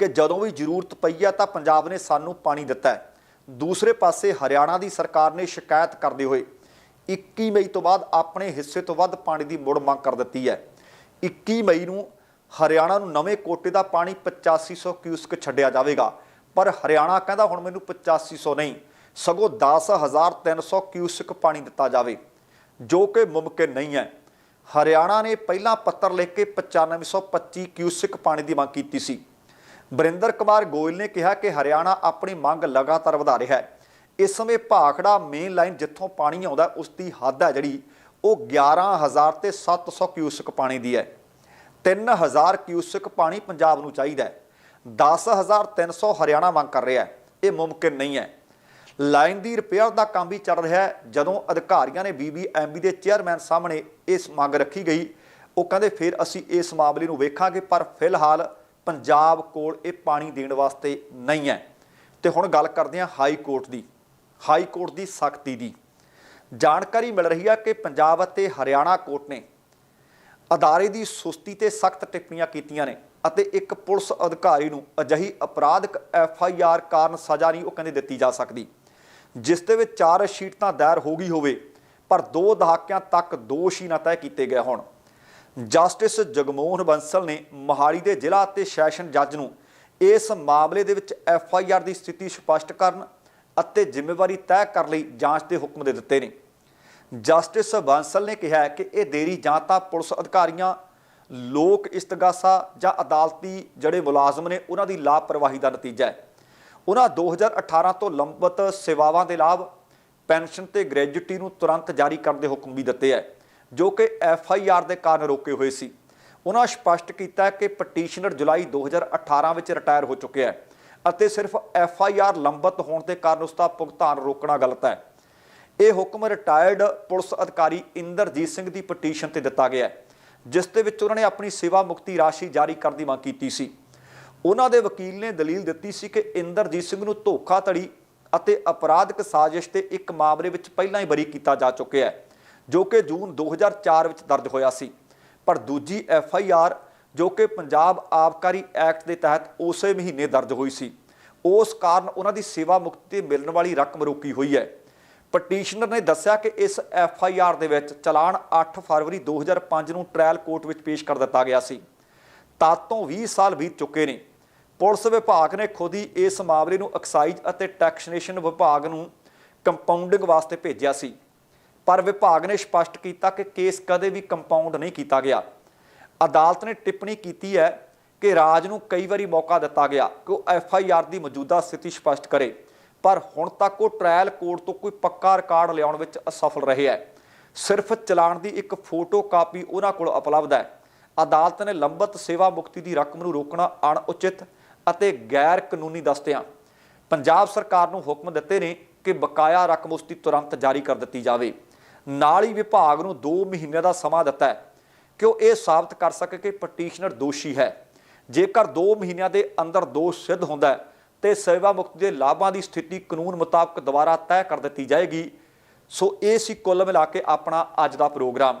ਕਿ ਜਦੋਂ ਵੀ ਜ਼ਰੂਰਤ ਪਈ ਹੈ ਤਾਂ ਪੰਜਾਬ ਨੇ ਸਾਨੂੰ ਪਾਣੀ ਦਿੱਤਾ ਹੈ। ਦੂਸਰੇ ਪਾਸੇ ਹਰਿਆਣਾ ਦੀ ਸਰਕਾਰ ਨੇ ਸ਼ਿਕਾਇਤ ਕਰਦੇ ਹੋਏ 21 ਮਈ ਤੋਂ ਬਾਅਦ ਆਪਣੇ ਹਿੱਸੇ ਤੋਂ ਵੱਧ ਪਾਣੀ ਦੀ ਮੁੜ ਮੰਗ ਕਰ ਦਿੱਤੀ ਹੈ। 21 ਮਈ ਨੂੰ ਹਰਿਆਣਾ ਨੂੰ ਨਵੇਂ ਕੋਟੇ ਦਾ ਪਾਣੀ 8500 ਕਿਊਸਕ ਛੱਡਿਆ ਜਾਵੇਗਾ, ਪਰ ਹਰਿਆਣਾ ਕਹਿੰਦਾ ਹੁਣ ਮੈਨੂੰ 8500 ਨਹੀਂ, ਸਗੋਂ 10300 ਕਿਊਸਕ ਪਾਣੀ ਦਿੱਤਾ ਜਾਵੇ। ਜੋ ਕਿ ਮੁਮਕਿਨ ਨਹੀਂ ਹੈ। ਹਰਿਆਣਾ ਨੇ ਪਹਿਲਾਂ ਪੱਤਰ ਲਿਖ ਕੇ 9525 ਕਿਊਸਿਕ ਪਾਣੀ ਦੀ ਮੰਗ ਕੀਤੀ ਸੀ। ਬਰਿੰਦਰ ਕੁਮਾਰ ਗੋਇਲ ਨੇ ਕਿਹਾ ਕਿ ਹਰਿਆਣਾ ਆਪਣੀ ਮੰਗ ਲਗਾਤਾਰ ਵਧਾ ਰਿਹਾ ਹੈ। ਇਸ ਸਮੇਂ ਭਾਖੜਾ ਮੇਨ ਲਾਈਨ ਜਿੱਥੋਂ ਪਾਣੀ ਆਉਂਦਾ ਉਸ ਦੀ ਹੱਦ ਹੈ ਜਿਹੜੀ ਉਹ 11000 ਤੇ 700 ਕਿਊਸਿਕ ਪਾਣੀ ਦੀ ਹੈ। 3000 ਕਿਊਸਿਕ ਪਾਣੀ ਪੰਜਾਬ ਨੂੰ ਚਾਹੀਦਾ ਹੈ। 10300 ਹਰਿਆਣਾ ਮੰਗ ਕਰ ਰਿਹਾ ਹੈ। ਇਹ ਮੁਮਕਿਨ ਨਹੀਂ ਹੈ। ਲਾਈਨ ਦੀ ਰਿਪੇਅਰ ਦਾ ਕੰਮ ਵੀ ਚੱਲ ਰਿਹਾ ਹੈ। ਜਦੋਂ ਅਧਿਕਾਰੀਆਂ ਨੇ ਬੀਬੀਐਮਬੀ ਦੇ ਚੇਅਰਮੈਨ ਸਾਹਮਣੇ ਇਸ ਮੰਗ ਰੱਖੀ ਗਈ, ਉਹ ਕਹਿੰਦੇ ਫਿਰ ਅਸੀਂ ਇਸ ਮਾਮਲੇ ਨੂੰ ਵੇਖਾਂਗੇ, ਪਰ ਫਿਲਹਾਲ ਪੰਜਾਬ ਕੋਲ ਇਹ ਪਾਣੀ ਦੇਣ ਵਾਸਤੇ ਨਹੀਂ ਹੈ। ਤੇ ਹੁਣ ਗੱਲ ਕਰਦੇ ਹਾਂ ਹਾਈ ਕੋਰਟ ਦੀ। ਹਾਈ ਕੋਰਟ ਦੀ ਸਖਤੀ ਦੀ। ਜਾਣਕਾਰੀ ਮਿਲ ਰਹੀ ਹੈ ਕਿ ਪੰਜਾਬ ਅਤੇ ਹਰਿਆਣਾ ਕੋਰਟ ਨੇ ਅਦਾਰੇ ਦੀ ਸੁਸਤੀ ਤੇ ਸਖਤ ਟਿੱਪਣੀਆਂ ਕੀਤੀਆਂ ਨੇ ਅਤੇ ਇੱਕ ਪੁਲਿਸ ਅਧਿਕਾਰੀ ਨੂੰ ਅਜਿਹੀ ਅਪਰਾਧਿਕ ਐਫ ਆਈ ਆਰ ਕਾਰਨ ਸਜ਼ਾ ਨਹੀਂ ਉਹ ਕਹਿੰਦੇ ਦਿੱਤੀ ਜਾ ਸਕਦੀ। ਜਿਸ ਦੇ ਵਿੱਚ ਚਾਰ ਸ਼ੀਟ ਤਾਂ ਦਾਇਰ ਹੋ ਗਈ ਹੋਵੇ, ਪਰ ਦੋ ਦਹਾਕਿਆਂ ਤੱਕ ਦੋਸ਼ ਹੀ ਨਾ ਤੈਅ ਕੀਤੇ ਗਏ ਹੋਣ। ਜਸਟਿਸ ਜਗਮੋਹਨ ਬੰਸਲ ਨੇ ਮੋਹਾਲੀ ਦੇ ਜ਼ਿਲ੍ਹਾ ਅਤੇ ਸੈਸ਼ਨ ਜੱਜ ਨੂੰ ਇਸ ਮਾਮਲੇ ਦੇ ਵਿੱਚ ਐਫ ਆਈ ਆਰ ਦੀ ਸਥਿਤੀ ਸਪਸ਼ਟ ਕਰਨ ਅਤੇ ਜ਼ਿੰਮੇਵਾਰੀ ਤੈਅ ਕਰਨ ਲਈ ਜਾਂਚ ਦੇ ਹੁਕਮ ਦੇ ਦਿੱਤੇ ਨੇ। ਜਸਟਿਸ ਬਾਂਸਲ ਨੇ ਕਿਹਾ ਕਿ ਇਹ ਦੇਰੀ ਜਾਂ ਤਾਂ ਪੁਲਿਸ ਅਧਿਕਾਰੀਆਂ, ਲੋਕ ਇਸਤਗਾਸਾ ਜਾਂ ਅਦਾਲਤੀ ਜਿਹੜੇ ਮੁਲਾਜ਼ਮ ਨੇ, ਉਹਨਾਂ ਦੀ ਲਾਪਰਵਾਹੀ ਦਾ ਨਤੀਜਾ ਹੈ। ਉਹਨਾਂ 2018 ਤੋਂ ਲੰਬਤ ਸੇਵਾਵਾਂ ਦੇ ਲਾਭ ਪੈਨਸ਼ਨ ਤੇ ਗ੍ਰੈਜੂਟੀ ਨੂੰ ਤੁਰੰਤ ਜਾਰੀ ਕਰਨ ਦੇ ਹੁਕਮ ਵੀ ਦਿੱਤੇ ਹੈ, ਜੋ ਕਿ ਐਫ ਆਈ ਆਰ ਦੇ ਕਾਰਨ ਰੋਕੇ ਹੋਏ ਸੀ। ਉਹਨਾਂ ਸਪਸ਼ਟ ਕੀਤਾ ਕਿ ਪਟੀਸ਼ਨਰ ਜੁਲਾਈ 2018 ਵਿੱਚ ਰਿਟਾਇਰ ਹੋ ਚੁੱਕਿਆ ਹੈ ਅਤੇ ਸਿਰਫ ਐਫ ਆਈ ਆਰ ਲੰਬਤ ਹੋਣ ਦੇ ਕਾਰਨ ਉਸ ਦਾ ਭੁਗਤਾਨ ਰੋਕਣਾ ਗਲਤ ਹੈ। ਇਹ ਹੁਕਮ ਰਿਟਾਇਰਡ ਪੁਲਿਸ ਅਧਿਕਾਰੀ ਇੰਦਰਜੀਤ ਸਿੰਘ ਦੀ ਪਟੀਸ਼ਨ ਤੇ ਦਿੱਤਾ ਗਿਆ ਹੈ, ਜਿਸ ਦੇ ਵਿੱਚ ਉਹਨਾਂ ਨੇ ਆਪਣੀ ਸੇਵਾ ਮੁਕਤੀ ਰਾਸ਼ੀ ਜਾਰੀ ਕਰਨ ਦੀ ਮੰਗ ਕੀਤੀ ਸੀ। ਉਹਨਾਂ ਦੇ ਵਕੀਲ ਨੇ ਦਲੀਲ ਦਿੱਤੀ ਸੀ ਕਿ ਇੰਦਰਜੀਤ ਸਿੰਘ ਨੂੰ ਧੋਖਾਧੜੀ ਅਤੇ ਅਪਰਾਧਿਕ ਸਾਜ਼ਿਸ਼ ਤੇ ਇੱਕ ਮਾਮਲੇ ਵਿੱਚ ਪਹਿਲਾਂ ਹੀ ਬਰੀ ਕੀਤਾ ਜਾ ਚੁੱਕਿਆ ਹੈ, ਜੋ ਕਿ ਜੂਨ 2004 ਵਿੱਚ ਦਰਜ ਹੋਇਆ ਸੀ। ਪਰ ਦੂਜੀ ਐਫ ਆਈ ਆਰ, ਜੋ ਕਿ ਪੰਜਾਬ ਆਬਕਾਰੀ ਐਕਟ ਦੇ ਤਹਿਤ ਉਸੇ ਮਹੀਨੇ ਦਰਜ ਹੋਈ ਸੀ, ਉਸ ਕਾਰਨ ਉਹਨਾਂ ਦੀ ਸੇਵਾ ਮੁਕਤੀ ਮਿਲਣ ਵਾਲੀ ਰਕਮ ਰੋਕੀ ਹੋਈ ਹੈ। ਪਟੀਸ਼ਨਰ ਨੇ ਦੱਸਿਆ ਕਿ ਇਸ ਐਫ ਆਈ ਆਰ ਦੇ ਵਿੱਚ ਚਲਾਨ 8 ਫਰਵਰੀ 2005 ਨੂੰ ਟ੍ਰਾਇਲ ਕੋਰਟ ਵਿੱਚ ਪੇਸ਼ ਕਰ ਦਿੱਤਾ ਗਿਆ ਸੀ। ਤਦ ਤੋਂ 20 ਸਾਲ ਬੀਤ ਚੁੱਕੇ ਨੇ। ਪੁਲਿਸ ਵਿਭਾਗ ਨੇ ਖੁਦ ਹੀ ਇਸ ਮਾਮਲੇ ਨੂੰ ਐਕਸਾਈਜ਼ ਅਤੇ ਟੈਕਸਨੇਸ਼ਨ ਵਿਭਾਗ ਨੂੰ ਕੰਪਾਊਂਡਿੰਗ ਵਾਸਤੇ ਭੇਜਿਆ ਸੀ। ਪਰ ਵਿਭਾਗ ਨੇ ਸਪਸ਼ਟ ਕੀਤਾ ਕਿ ਕੇਸ ਕਦੇ ਵੀ ਕੰਪਾਊਂਡ ਨਹੀਂ ਕੀਤਾ ਗਿਆ। ਅਦਾਲਤ ਨੇ ਟਿੱਪਣੀ ਕੀਤੀ ਹੈ ਕਿ ਰਾਜ ਨੂੰ ਕਈ ਵਾਰੀ ਮੌਕਾ ਦਿੱਤਾ ਗਿਆ ਕਿ ਉਹ ਐਫ ਆਈ ਆਰ ਦੀ ਮੌਜੂਦਾ ਸਥਿਤੀ ਸਪਸ਼ਟ ਕਰੇ। ਪਰ ਹੁਣ ਤੱਕ ਉਹ ਟ੍ਰਾਇਲ ਕੋਰਟ ਤੋਂ ਕੋਈ ਪੱਕਾ ਰਿਕਾਰਡ ਲਿਆਉਣ ਵਿੱਚ ਅਸਫਲ ਰਹੇ ਹੈ। ਸਿਰਫ ਚਲਾਨ ਦੀ ਇੱਕ ਫੋਟੋ ਕਾਪੀ ਉਹਨਾਂ ਕੋਲ ਉਪਲਬਧ ਹੈ। ਅਦਾਲਤ ਨੇ ਲੰਬਤ ਸੇਵਾ ਮੁਕਤੀ ਦੀ ਰਕਮ ਨੂੰ ਰੋਕਣਾ ਅਣਉਚਿਤ ਅਤੇ ਗੈਰ ਕਾਨੂੰਨੀ ਦੱਸਦਿਆਂ ਪੰਜਾਬ ਸਰਕਾਰ ਨੂੰ ਹੁਕਮ ਦਿੱਤੇ ਨੇ ਕਿ ਬਕਾਇਆ ਰਕਮ ਉਸ ਦੀ ਤੁਰੰਤ ਜਾਰੀ ਕਰ ਦਿੱਤੀ ਜਾਵੇ। ਨਾਲ ਹੀ ਵਿਭਾਗ ਨੂੰ 2 ਮਹੀਨਿਆਂ ਦਾ ਸਮਾਂ ਦਿੱਤਾ ਹੈ ਕਿ ਉਹ ਇਹ ਸਾਬਤ ਕਰ ਸਕੇ ਕਿ ਪਟੀਸ਼ਨਰ ਦੋਸ਼ੀ ਹੈ। ਜੇਕਰ 2 ਮਹੀਨਿਆਂ ਦੇ ਅੰਦਰ ਦੋਸ਼ ਸਿੱਧ ਹੁੰਦਾ ਹੈ ਤੇ ਸੇਵਾ ਮੁਕਤੀ ਦੇ ਲਾਭਾਂ ਦੀ ਸਥਿਤੀ ਕਾਨੂੰਨ ਮੁਤਾਬਕ ਦੁਬਾਰਾ ਤੈਅ ਕਰ ਦਿੱਤੀ ਜਾਏਗੀ, ਸੋ ਇਹ ਸੀ ਕੁੱਲ ਮਿਲਾ ਕੇ ਆਪਣਾ ਅੱਜ ਦਾ ਪ੍ਰੋਗਰਾਮ।